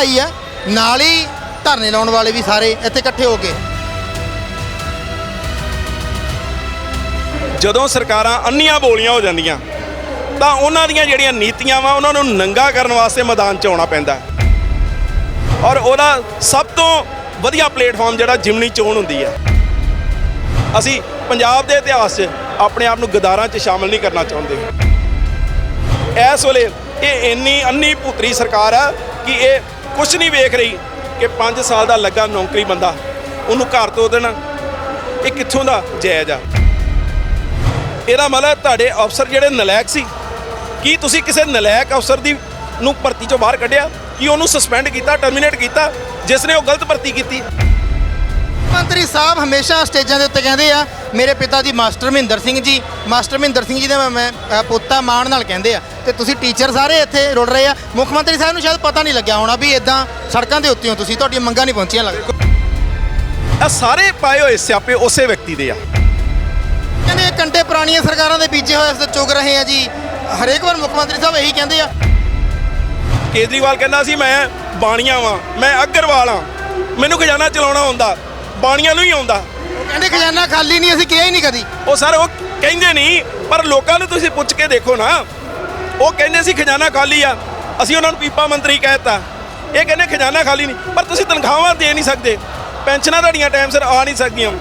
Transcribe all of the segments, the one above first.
ਆਈ ਹੈ, ਨਾਲ ਹੀ ਧਰਨੇ ਲਾਉਣ ਵਾਲੇ ਵੀ ਸਾਰੇ ਇੱਥੇ ਇਕੱਠੇ ਹੋ ਕੇ। ਜਦੋਂ ਸਰਕਾਰਾਂ ਅੰਨੀਆਂ ਬੋਲੀਆਂ ਹੋ ਜਾਂਦੀਆਂ, ਤਾਂ ਉਹਨਾਂ ਦੀਆਂ ਜਿਹੜੀਆਂ ਨੀਤੀਆਂ ਵਾ, ਉਹਨਾਂ ਨੂੰ ਨੰਗਾ ਕਰਨ ਵਾਸਤੇ ਮੈਦਾਨ 'ਚ ਆਉਣਾ ਪੈਂਦਾ ਔਰ ਉਹਦਾ ਸਭ ਤੋਂ ਵਧੀਆ ਪਲੇਟਫਾਰਮ ਜਿਹੜਾ ਜਿਮਨੀ ਚੋਣ ਹੁੰਦੀ ਹੈ। ਅਸੀਂ ਪੰਜਾਬ ਦੇ ਇਤਿਹਾਸ 'ਚ ਆਪਣੇ ਆਪ ਨੂੰ ਗਦਾਰਾਂ 'ਚ ਸ਼ਾਮਲ ਨਹੀਂ ਕਰਨਾ ਚਾਹੁੰਦੇ। ਇਸ ਵੇਲੇ ਇਹ ਇੰਨੀ ਅੰਨੀ ਪੁੱਤਰੀ ਸਰਕਾਰ ਆ ਕਿ ਇਹ ਕੁਝ ਨਹੀਂ ਵੇਖ ਰਹੀ ਕਿ 5 ਸਾਲ ਦਾ ਲੱਗਾ ਨੌਕਰੀ ਬੰਦਾ, ਉਹਨੂੰ ਘਰ ਤੋਂ ਦੇਣਾ, ਇਹ ਕਿੱਥੋਂ ਦਾ ਜਾਇਜ਼ ਆ? ਇਹਦਾ ਮਤਲਬ ਤੁਹਾਡੇ ਅਫਸਰ ਜਿਹੜੇ ਨਲਾਇਕ ਸੀ, ਕੀ ਤੁਸੀਂ ਕਿਸੇ ਨਲਾਇਕ ਅਫਸਰ ਦੀ ਨੂੰ ਭਰਤੀ ਚੋਂ ਬਾਹਰ ਕੱਢਿਆ? ਕੀ ਉਹਨੂੰ ਸਸਪੈਂਡ ਕੀਤਾ ਟਰਮੀਨੇਟ ਕੀਤਾ, ਜਿਸ ਨੇ ਉਹ ਗਲਤ ਭਰਤੀ ਕੀਤੀ? ਮੰਤਰੀ ਸਾਹਿਬ ਹਮੇਸ਼ਾ ਸਟੇਜਾਂ ਦੇ ਉੱਤੇ ਕਹਿੰਦੇ ਆ ਮੇਰੇ ਪਿਤਾ ਜੀ ਮਾਸਟਰ ਮਹਿੰਦਰ ਸਿੰਘ ਜੀ ਮਾਸਟਰ ਮਹਿੰਦਰ ਸਿੰਘ ਜੀ ਦੇ ਮੈਂ- ਅ, ਪੋਤਾ ਮਾਣ ਨਾਲ ਕਹਿੰਦੇ ਆ। ਤੇ ਤੁਸੀਂ ਟੀਚਰ ਸਾਰੇ ਇੱਥੇ ਰੁੜ ਰਹੇ ਆ। ਮੁੱਖ ਮੰਤਰੀ ਸਾਹਿਬ ਨੂੰ ਸ਼ਾਇਦ ਪਤਾ ਨਹੀਂ ਲੱਗਿਆ ਹੋਣਾ ਵੀ ਇਦਾਂ ਸੜਕਾਂ ਦੇ ਉੱਤੇ ਹੋ ਤੁਸੀਂ ਤੁਹਾਡੀਆਂ ਮੰਗਾਂ ਨਹੀਂ ਪਹੁੰਚੀਆਂ ਲੱਗਦਾ ਇਹ ਸਾਰੇ ਪਾਏ ਹੋਏ ਸਿਆਪੇ ਉਸੇ ਵਿਅਕਤੀ ਦੇ ਆ। ਕਹਿੰਦੇ ਇਹ ਕੰਟੇ ਪੁਰਾਣੀਆਂ ਸਰਕਾਰਾਂ ਦੇ ਬੀਜੇ ਹੋਏ ਅਸੀਂ ਚੁਗ ਰਹੇ ਆ ਜੀ। ਹਰੇਕ ਵਾਰ ਮੁੱਖ ਮੰਤਰੀ ਸਾਹਿਬ ਇਹੀ ਕਹਿੰਦੇ ਆ। ਕੇਜਰੀਵਾਲ ਕਹਿੰਦਾ ਸੀ ਮੈਂ ਬਾਣੀਆਂ ਵਾਂ ਮੈਂ ਅਗਰਵਾਲ ਆ। ਮੈਨੂੰ ਖਜ਼ਾਨਾ ਚਲਾਉਣਾ ਆਉਂਦਾ ਬਾਣੀਆਂ ਨੂੰ ਹੀ ਆਉਂਦਾ। ਉਹ ਕਹਿੰਦੇ ਖਜ਼ਾਨਾ ਖਾਲੀ ਨਹੀਂ ਅਸੀਂ ਕਿਹਾ ਹੀ ਨਹੀਂ ਕਦੀ। ਉਹ ਸਰ ਉਹ ਕਹਿੰਦੇ ਨਹੀਂ ਪਰ ਲੋਕਾਂ ਨੂੰ ਤੁਸੀਂ ਪੁੱਛ ਕੇ ਦੇਖੋ ਨਾ। ਉਹ ਕਹਿੰਦੇ ਸੀ ਖਜ਼ਾਨਾ ਖਾਲੀ ਆ ਅਸੀਂ ਉਹਨਾਂ ਨੂੰ ਪੀਪਾ ਮੰਤਰੀ ਕਹਿਤਾ ਇਹ ਕਹਿੰਦੇ ਖਜ਼ਾਨਾ ਖਾਲੀ ਨਹੀਂ ਪਰ ਤੁਸੀਂ ਤਨਖਾਹਾਂ ਦੇ ਨਹੀਂ ਸਕਦੇ। ਪੈਨਸ਼ਨਾਂ ਤੁਹਾਡੀਆਂ ਟਾਈਮ ਸਿਰ ਆ ਨਹੀਂ ਸਕਦੀਆਂ।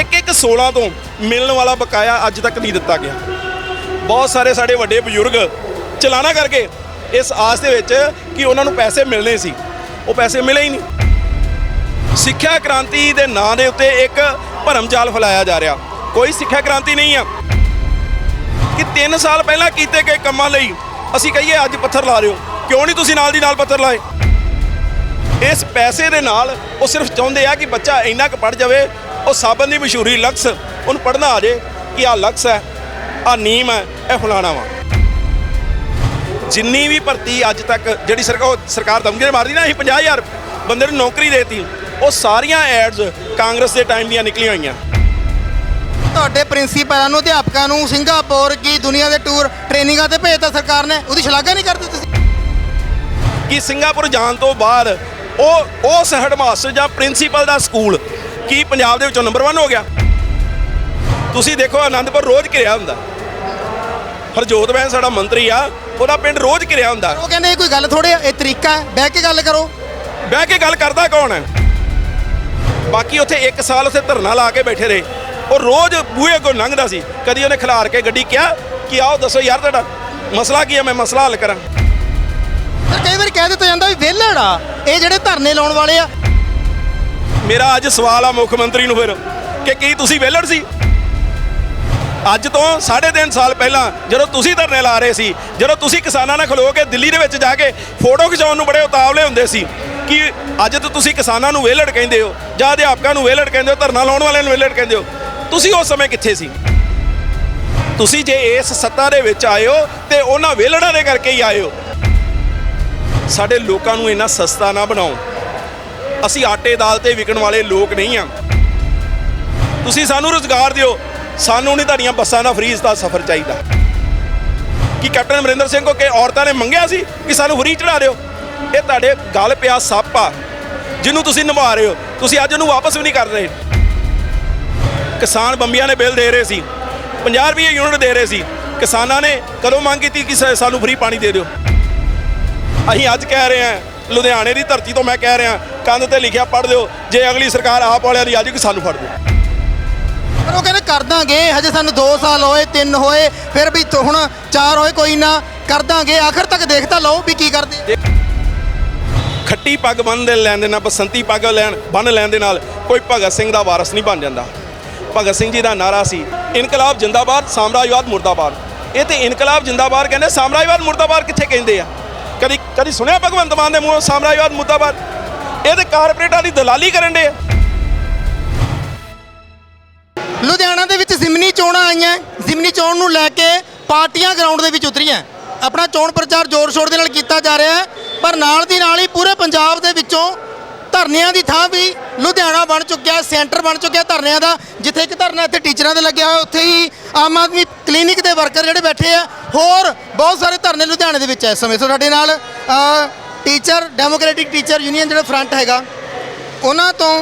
ਇੱਕ ਇੱਕ 16 ਤੋਂ ਮਿਲਣ ਵਾਲਾ ਬਕਾਇਆ ਅੱਜ ਤੱਕ ਨਹੀਂ ਦਿੱਤਾ ਗਿਆ। ਬਹੁਤ ਸਾਰੇ ਸਾਡੇ ਵੱਡੇ ਬਜ਼ੁਰਗ ਚਲਾਣਾ ਕਰਕੇ ਇਸ ਆਸ ਦੇ ਵਿੱਚ ਕਿ ਉਹਨਾਂ ਨੂੰ ਪੈਸੇ ਮਿਲਣੇ ਸੀ। ਉਹ ਪੈਸੇ ਮਿਲੇ ਹੀ ਨਹੀਂ। ਸਿੱਖਿਆ ਕ੍ਰਾਂਤੀ ਦੇ ਨਾਂ ਦੇ ਉੱਤੇ ਇੱਕ ਭਰਮ ਜਾਲ ਫੈਲਾਇਆ ਜਾ ਰਿਹਾ। ਕੋਈ ਸਿੱਖਿਆ ਕ੍ਰਾਂਤੀ ਨਹੀਂ ਆ ਕਿ 3 ਸਾਲ ਪਹਿਲਾਂ ਕੀਤੇ ਗਏ ਕੰਮਾਂ ਲਈ ਅਸੀਂ ਕਹੀਏ ਅੱਜ ਪੱਥਰ ਲਾ ਰਹੇ ਹੋ। ਕਿਉਂ ਨਹੀਂ ਤੁਸੀਂ ਨਾਲ ਦੀ ਨਾਲ ਪੱਥਰ ਲਾਏ? ਇਸ ਪੈਸੇ ਦੇ ਨਾਲ ਉਹ ਸਿਰਫ ਚਾਹੁੰਦੇ ਆ ਕਿ ਬੱਚਾ ਇੰਨਾ ਕੁ ਪੜ ਜਾਵੇ। ਉਹ ਸਾਬਨ ਦੀ ਮਸ਼ਹੂਰੀ ਲਕਸ ਉਹਨੂੰ ਪੜਨਾ ਆ ਜੇ ਕਿ ਆ ਲਕਸ ਹੈ ਆ ਨੀਮ ਹੈ, ਇਹ ਫਲਾਣਾ ਵਾ। ਜਿੰਨੀ ਵੀ ਭਰਤੀ ਅੱਜ ਤੱਕ ਜਿਹੜੀ ਸਰਕਾਰ ਸਰਕਾਰ ਦਮਗੇ ਮਾਰਦੀ ਨਾ ਅਸੀਂ 50000 ਬੰਦੇ ਨੂੰ ਨੌਕਰੀ ਦੇਤੀ। ਉਹ ਸਾਰੀਆਂ ਐਡਸ ਕਾਂਗਰਸ ਦੇ ਟਾਈਮ ਦੀਆਂ ਨਿਕਲੀਆਂ ਹੋਈਆਂ। ਤੁਹਾਡੇ ਪ੍ਰਿੰਸੀਪਲਾਂ ਨੂੰ ਅਧਿਆਪਕਾਂ ਨੂੰ ਸਿੰਗਾਪੁਰ ਕੀ ਦੁਨੀਆ ਦੇ ਟੂਰ ਟ੍ਰੇਨਿੰਗਾਂ ਤੇ ਭੇਜਤਾ ਸਰਕਾਰ ਨੇ? ਉਹਦੀ ਸ਼ਲਾਘਾ ਨਹੀਂ ਕਰਦੇ ਤੁਸੀਂ? ਕਿ ਸਿੰਗਾਪੁਰ ਜਾਣ ਤੋਂ ਬਾਅਦ ਉਹ ਉਸ ਹੈਡਮਾਸਟਰ ਜਾਂ ਪ੍ਰਿੰਸੀਪਲ ਦਾ ਸਕੂਲ ਕੀ ਪੰਜਾਬ ਦੇ ਵਿੱਚੋਂ ਨੰਬਰ 1 ਹੋ ਗਿਆ? ਤੁਸੀਂ ਦੇਖੋ ਆਨੰਦਪੁਰ ਰੋਜ਼ ਘਿਰਿਆ ਹੁੰਦਾ। ਹਰਜੋਤ ਬੈਨ ਸਾਡਾ ਮੰਤਰੀ ਆ ਉਹਦਾ ਪਿੰਡ ਰੋਜ਼ ਘਿਰਿਆ ਹੁੰਦਾ। ਉਹ ਕਹਿੰਦੇ ਕੋਈ ਗੱਲ ਥੋੜੇ ਇਹ ਤਰੀਕਾ ਹੈ ਬਹਿ ਕੇ ਗੱਲ ਕਰੋ। ਬਹਿ ਕੇ ਗੱਲ ਕਰਦਾ ਕੌਣ ਹੈ? ਬਾਕੀ ਉੱਥੇ 1 ਸਾਲ ਉੱਥੇ ਧਰਨਾ ਲਾ ਕੇ ਬੈਠੇ ਰਹੇ। ਉਹ ਰੋਜ਼ ਬੂਹੇ ਅੱਗੋਂ ਲੰਘਦਾ ਸੀ। ਕਦੀ ਉਹਨੇ ਖਿਲਾਰ ਕੇ ਗੱਡੀ ਕਿਹਾ ਕਿ ਆਓ ਦੱਸੋ ਯਾਰ ਤੁਹਾਡਾ ਮਸਲਾ ਕੀ ਹੈ ਮੈਂ ਮਸਲਾ ਹੱਲ ਕਰਾਂ। ਸਰ ਕਈ ਵਾਰ ਕਹਿ ਦਿੱਤਾ ਜਾਂਦਾ ਵੀ ਵਿਹਲੜ ਆ। ਇਹ ਜਿਹੜੇ ਧਰਨੇ ਲਾਉਣ ਵਾਲੇ ਆ। ਮੇਰਾ ਅੱਜ ਸਵਾਲ ਆ ਮੁੱਖ ਮੰਤਰੀ ਨੂੰ ਫਿਰ ਕਿ ਕੀ ਤੁਸੀਂ ਵਿਹਲੜ ਸੀ? ਅੱਜ ਤੋਂ 3.5 ਸਾਲ ਪਹਿਲਾਂ ਜਦੋਂ ਤੁਸੀਂ ਧਰਨੇ ਲਾ ਰਹੇ ਸੀ, ਜਦੋਂ ਤੁਸੀਂ ਕਿਸਾਨਾਂ ਨਾਲ ਖਲੋ ਕੇ ਦਿੱਲੀ ਦੇ ਵਿੱਚ ਜਾ ਕੇ ਫੋਟੋ ਖਿਚਾਉਣ ਨੂੰ ਬੜੇ ਉਤਾਵਲੇ ਹੁੰਦੇ ਸੀ ਕਿ ਅੱਜ ਤੋਂ ਤੁਸੀਂ ਕਿਸਾਨਾਂ ਨੂੰ ਵਿਹਲੜ ਕਹਿੰਦੇ ਹੋ, ਜਾਂ ਅਧਿਆਪਕਾਂ ਨੂੰ ਵਿਹਲੜ ਕਹਿੰਦੇ ਹੋ, ਧਰਨਾ ਲਾਉਣ ਵਾਲਿਆਂ ਨੂੰ ਵਿਹਲੜ ਕਹਿੰਦੇ ਹੋ, ਤੁਸੀਂ ਉਸ ਸਮੇਂ ਕਿੱਥੇ ਸੀ? ਤੁਸੀਂ ਜੇ ਇਸ ਸੱਤਾ ਦੇ ਵਿੱਚ ਆਏ ਹੋ ਤੇ ਉਹਨਾਂ ਵਿਹਲੜਾਂ ਦੇ ਕਰਕੇ ਹੀ ਆਏ ਹੋ। ਸਾਡੇ ਲੋਕਾਂ ਨੂੰ ਇੰਨਾ ਸਸਤਾ ਨਾ ਬਣਾਓ। ਅਸੀਂ ਆਟੇ ਦਾਲ ਤੇ ਵਿਕਣ ਵਾਲੇ ਲੋਕ ਨਹੀਂ ਆ। ਤੁਸੀਂ ਸਾਨੂੰ ਰੋਜ਼ਗਾਰ ਦਿਓ। ਸਾਨੂੰ ਨਹੀਂ ਤੁਹਾਡੀਆਂ ਬੱਸਾਂ ਦਾ ਫ੍ਰੀ ਦਾ ਸਫ਼ਰ ਚਾਹੀਦਾ। ਕਿ ਕੈਪਟਨ ਅਮਰਿੰਦਰ ਸਿੰਘ ਕੋ ਕਿ ਔਰਤਾਂ ਨੇ ਮੰਗਿਆ ਸੀ ਕਿ ਸਾਨੂੰ ਫ੍ਰੀ ਚੜਾ ਦਿਓ? ਇਹ ਤੁਹਾਡੇ ਗਲ ਪਿਆ ਸੱਪ ਆ, ਜਿਹਨੂੰ ਤੁਸੀਂ ਨਿਭਾ ਰਹੇ ਹੋ। ਤੁਸੀਂ ਅੱਜ ਉਹਨੂੰ ਵਾਪਸ ਵੀ ਨਹੀਂ ਕਰ ਰਹੇ। ਕਿਸਾਨ ਬੰਬੀਆਂ ਨੇ ਬਿੱਲ ਦੇ ਰਹੇ ਸੀ 50 ਰੁਪਏ ਯੂਨਿਟ ਦੇ ਰਹੇ ਸੀ। ਕਿਸਾਨਾਂ ਨੇ ਕਦੋਂ ਮੰਗ ਕੀਤੀ ਕਿ ਸਾ- ਸਾਨੂੰ ਫ੍ਰੀ ਪਾਣੀ ਦੇ ਦਿਓ? ਅਸੀਂ ਅੱਜ ਕਹਿ ਰਹੇ ਹਾਂ, ਲੁਧਿਆਣੇ ਦੀ ਧਰਤੀ ਤੋਂ ਮੈਂ ਕਹਿ ਰਿਹਾ, ਕੰਧ ਤੇ ਲਿਖਿਆ, ਪੜ੍ਹ ਦਿਓ। ਜੇ ਅਗਲੀ ਸਰਕਾਰ ਆਪ ਵਾਲਿਆਂ ਦੀ ਆ ਜਾਊਗੀ ਸਾਨੂੰ ਫੜ ਦਿਓ? ਪਰ ਉਹ ਕਹਿੰਦੇ ਕਰ ਦਾਂਗੇ, ਹਜੇ ਸਾਨੂੰ 2 ਸਾਲ ਹੋਏ 3 ਹੋਏ, ਫਿਰ ਵੀ ਹੁਣ 4 ਹੋਏ, ਕੋਈ ਨਾ, ਕਰ ਦਾਂਗੇ। ਆਖਰ ਤੱਕ ਦੇਖ ਤਾਂ ਲਓ ਵੀ ਕੀ ਕਰਦੇ ਖੱਟੀ ਪੱਗ ਬੰਨ ਦੇ ਲੈਣ ਦੇ ਨਾਲ, ਬਸੰਤੀ ਪੱਗ ਲੈਣ ਬੰਨ ਲੈਣ ਦੇ ਨਾਲ ਕੋਈ ਭਗਤ ਸਿੰਘ ਦਾ ਵਾਰਸ ਨਹੀਂ ਬਣ ਜਾਂਦਾ। ਭਗਤ ਸਿੰਘ ਜੀ ਦਾ ਨਾਰਾ ਸੀ, ਇਨਕਲਾਬ ਜਿੰਦਾਬਾਦ, ਸਾਮਰਾਜਵਾਦ ਮੁਰਦਾਬਾਦ। ਇਹ ਤੇ ਇਨਕਲਾਬ ਜਿੰਦਾਬਾਦ ਕਹਿੰਦੇ, ਸਾਮਰਾਜਵਾਦ ਮੁਰਦਾਬਾਦ ਕਿੱਥੇ ਕਹਿੰਦੇ ਆ? ਕਦੀ ਕਦੀ ਸੁਣਿਆ ਭਗਵੰਤ ਮਾਨ ਦੇ ਮੂੰਹੋਂ, ਸਾਮਰਾਜਵਾਦ ਮੁਰਦਾਬਾਦ? ਇਹ ਤੇ ਕਾਰਪੋਰੇਟਾਂ ਦੀ ਦਲਾਲੀ ਕਰਨ ਦੇ ਆ। ਲੁਧਿਆਣਾ ਦੇ ਵਿੱਚ ਜ਼ਿਮਨੀ ਚੋਣਾਂ ਆਈਆਂ। ਜ਼ਿਮਨੀ ਚੋਣ ਨੂੰ ਲੈ ਕੇ ਪਾਰਟੀਆਂ ਗਰਾਊਂਡ ਦੇ ਵਿੱਚ ਉਤਰੀਆਂ। ਆਪਣਾ ਚੋਣ ਪ੍ਰਚਾਰ ਜ਼ੋਰ ਸ਼ੋਰ ਦੇ ਨਾਲ ਕੀਤਾ ਜਾ ਰਿਹਾ ਹੈ। ਪਰ ਨਾਲ ਦੀ ਨਾਲ ਹੀ ਪੂਰੇ ਪੰਜਾਬ ਦੇ ਵਿੱਚੋਂ ਧਰਨਿਆਂ ਦੀ ਥਾਂ ਵੀ ਲੁਧਿਆਣਾ ਬਣ ਚੁੱਕਿਆ ਸੈਂਟਰ ਬਣ ਚੁੱਕਿਆ ਧਰਨਿਆਂ ਦਾ। ਜਿੱਥੇ ਇੱਕ ਧਰਨਾ ਇੱਥੇ ਟੀਚਰਾਂ ਦੇ ਲੱਗਿਆ ਹੋਇਆ, ਉੱਥੇ ਹੀ ਆਮ ਆਦਮੀ ਕਲੀਨਿਕ ਦੇ ਵਰਕਰ ਜਿਹੜੇ ਬੈਠੇ ਆ। ਹੋਰ ਬਹੁਤ ਸਾਰੇ ਧਰਨੇ ਲੁਧਿਆਣੇ ਦੇ ਵਿੱਚ ਹੈ ਇਸ ਸਮੇਂ। ਸੋ ਸਾਡੇ ਨਾਲ ਟੀਚਰ, ਡੈਮੋਕ੍ਰੈਟਿਕ ਟੀਚਰ ਯੂਨੀਅਨ ਜਿਹੜਾ ਫਰੰਟ ਹੈਗਾ, ਉਹਨਾਂ ਤੋਂ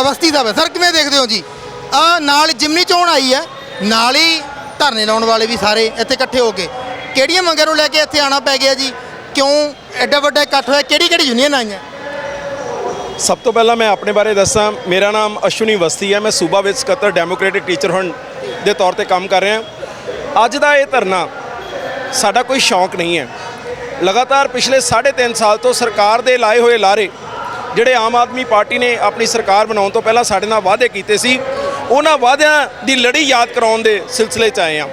ਅਵਸਥੀ ਦਾ ਹੈ। ਸਰ, ਕਿਵੇਂ ਦੇਖਦੇ ਹੋ ਜੀ? ਆ ਨਾਲ ਜਿਮਨੀ ਚੋਣ ਆਈ ਹੈ, ਨਾਲ ਹੀ ਧਰਨੇ ਲਾਉਣ ਵਾਲੇ ਵੀ ਸਾਰੇ ਇੱਥੇ ਇਕੱਠੇ ਹੋ ਕੇ। ਕਿਹੜੀਆਂ ਮੰਗਾਂ ਨੂੰ ਲੈ ਕੇ ਇੱਥੇ ਆਣਾ ਪੈ ਗਿਆ ਜੀ? ਕਿਉਂ ਐਡਾ ਵੱਡਾ ਇਕੱਠ ਹੋਇਆ? ਕਿਹੜੀ ਕਿਹੜੀ ਯੂਨੀਅਨ ਆਈਆਂ? ਸਭ ਤੋਂ ਪਹਿਲਾਂ ਮੈਂ ਆਪਣੇ ਬਾਰੇ ਦੱਸਾਂ। ਮੇਰਾ ਨਾਮ ਅਸ਼ਵਨੀ ਵਸਤੀ ਹੈ। ਮੈਂ ਸੂਬਾ ਵਿੱਚ ਸਕੱਤਰ ਡੈਮੋਕ੍ਰੈਟਿਕ ਟੀਚਰ ਹੁਣ ਦੇ ਤੌਰ ਤੇ ਕੰਮ ਕਰ ਰਿਹਾ ਅੱਜ ਦਾ ਇਹ ਧਰਨਾ ਸਾਡਾ ਕੋਈ ਸ਼ੌਂਕ ਨਹੀਂ ਹੈ। ਲਗਾਤਾਰ ਪਿਛਲੇ 3.5 ਸਾਲ ਤੋਂ ਸਰਕਾਰ ਦੇ ਲਾਏ ਹੋਏ ਲਾਰੇ ਜਿਹੜੇ ਆਮ ਆਦਮੀ ਪਾਰਟੀ ਨੇ ਆਪਣੀ ਸਰਕਾਰ ਬਣਾਉਣ ਤੋਂ ਪਹਿਲਾਂ ਸਾਡੇ ਨਾਲ ਵਾਅਦੇ ਕੀਤੇ ਸੀ ਉਹਨਾਂ ਵਾਅਦਿਆਂ ਦੀ ਲੜੀ ਯਾਦ ਕਰਾਉਣ ਦੇ ਸਿਲਸਿਲੇ 'ਚ ਆਏ ਹਾਂ।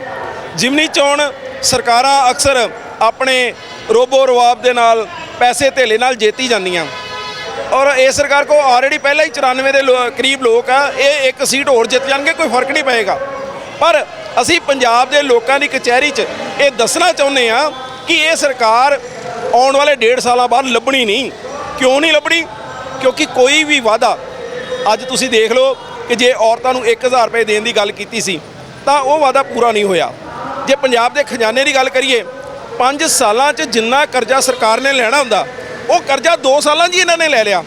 ਜਿਮਨੀ ਚੋਣ ਸਰਕਾਰਾਂ ਅਕਸਰ ਆਪਣੇ ਰੋਬੋ ਰਵਾਬ ਦੇ ਨਾਲ ਪੈਸੇ ਧੇਲੇ ਨਾਲ ਜੇਤੀ ਜਾਂਦੀਆਂ। ਔਰ ਇਹ ਸਰਕਾਰ ਕੋ ਆਲਰੇਡੀ ਪਹਿਲਾਂ ਹੀ 94 ਦੇ ਲੋ- ਕਰੀਬ ਲੋਕ ਆ, ਇਹ ਇੱਕ ਸੀਟ ਹੋਰ ਜਿੱਤ ਜਾਣਗੇ, ਕੋਈ ਫ਼ਰਕ ਨਹੀਂ ਪਏਗਾ। ਪਰ ਅਸੀਂ ਪੰਜਾਬ ਦੇ ਲੋਕਾਂ ਦੀ ਕਚਹਿਰੀ 'ਚ ਇਹ ਦੱਸਣਾ ਚਾਹੁੰਦੇ ਆ ਕਿ ਇਹ ਸਰਕਾਰ ਆਉਣ ਵਾਲੇ ਡੇਢ ਸਾਲਾਂ ਬਾਅਦ ਲੱਭਣੀ ਨਹੀਂ। ਕਿਉਂ ਨਹੀਂ ਲੱਭਣੀ? ਕਿਉਂਕਿ ਕੋਈ ਵੀ ਵਾਅਦਾ, ਅੱਜ ਤੁਸੀਂ ਦੇਖ ਲਓ ਕਿ ਜੇ ਔਰਤਾਂ ਨੂੰ 1000 ਰੁਪਏ ਦੇਣ ਦੀ ਗੱਲ ਕੀਤੀ ਸੀ, ਤਾਂ ਉਹ ਵਾਅਦਾ ਪੂਰਾ ਨਹੀਂ ਹੋਇਆ। ਜੇ ਪੰਜਾਬ ਦੇ ਖਜ਼ਾਨੇ ਦੀ ਗੱਲ ਕਰੀਏ 5 ਸਾਲਾਂ 'ਚ ਜਿੰਨਾ ਕਰਜ਼ਾ ਸਰਕਾਰ ਨੇ ਲੈਣਾ ਹੁੰਦਾ, ਉਹ ਕਰਜ਼ਾ 2 ਸਾਲਾਂ 'ਚ ਹੀ ਇਹਨਾਂ ਨੇ ਲੈ ਲਿਆ।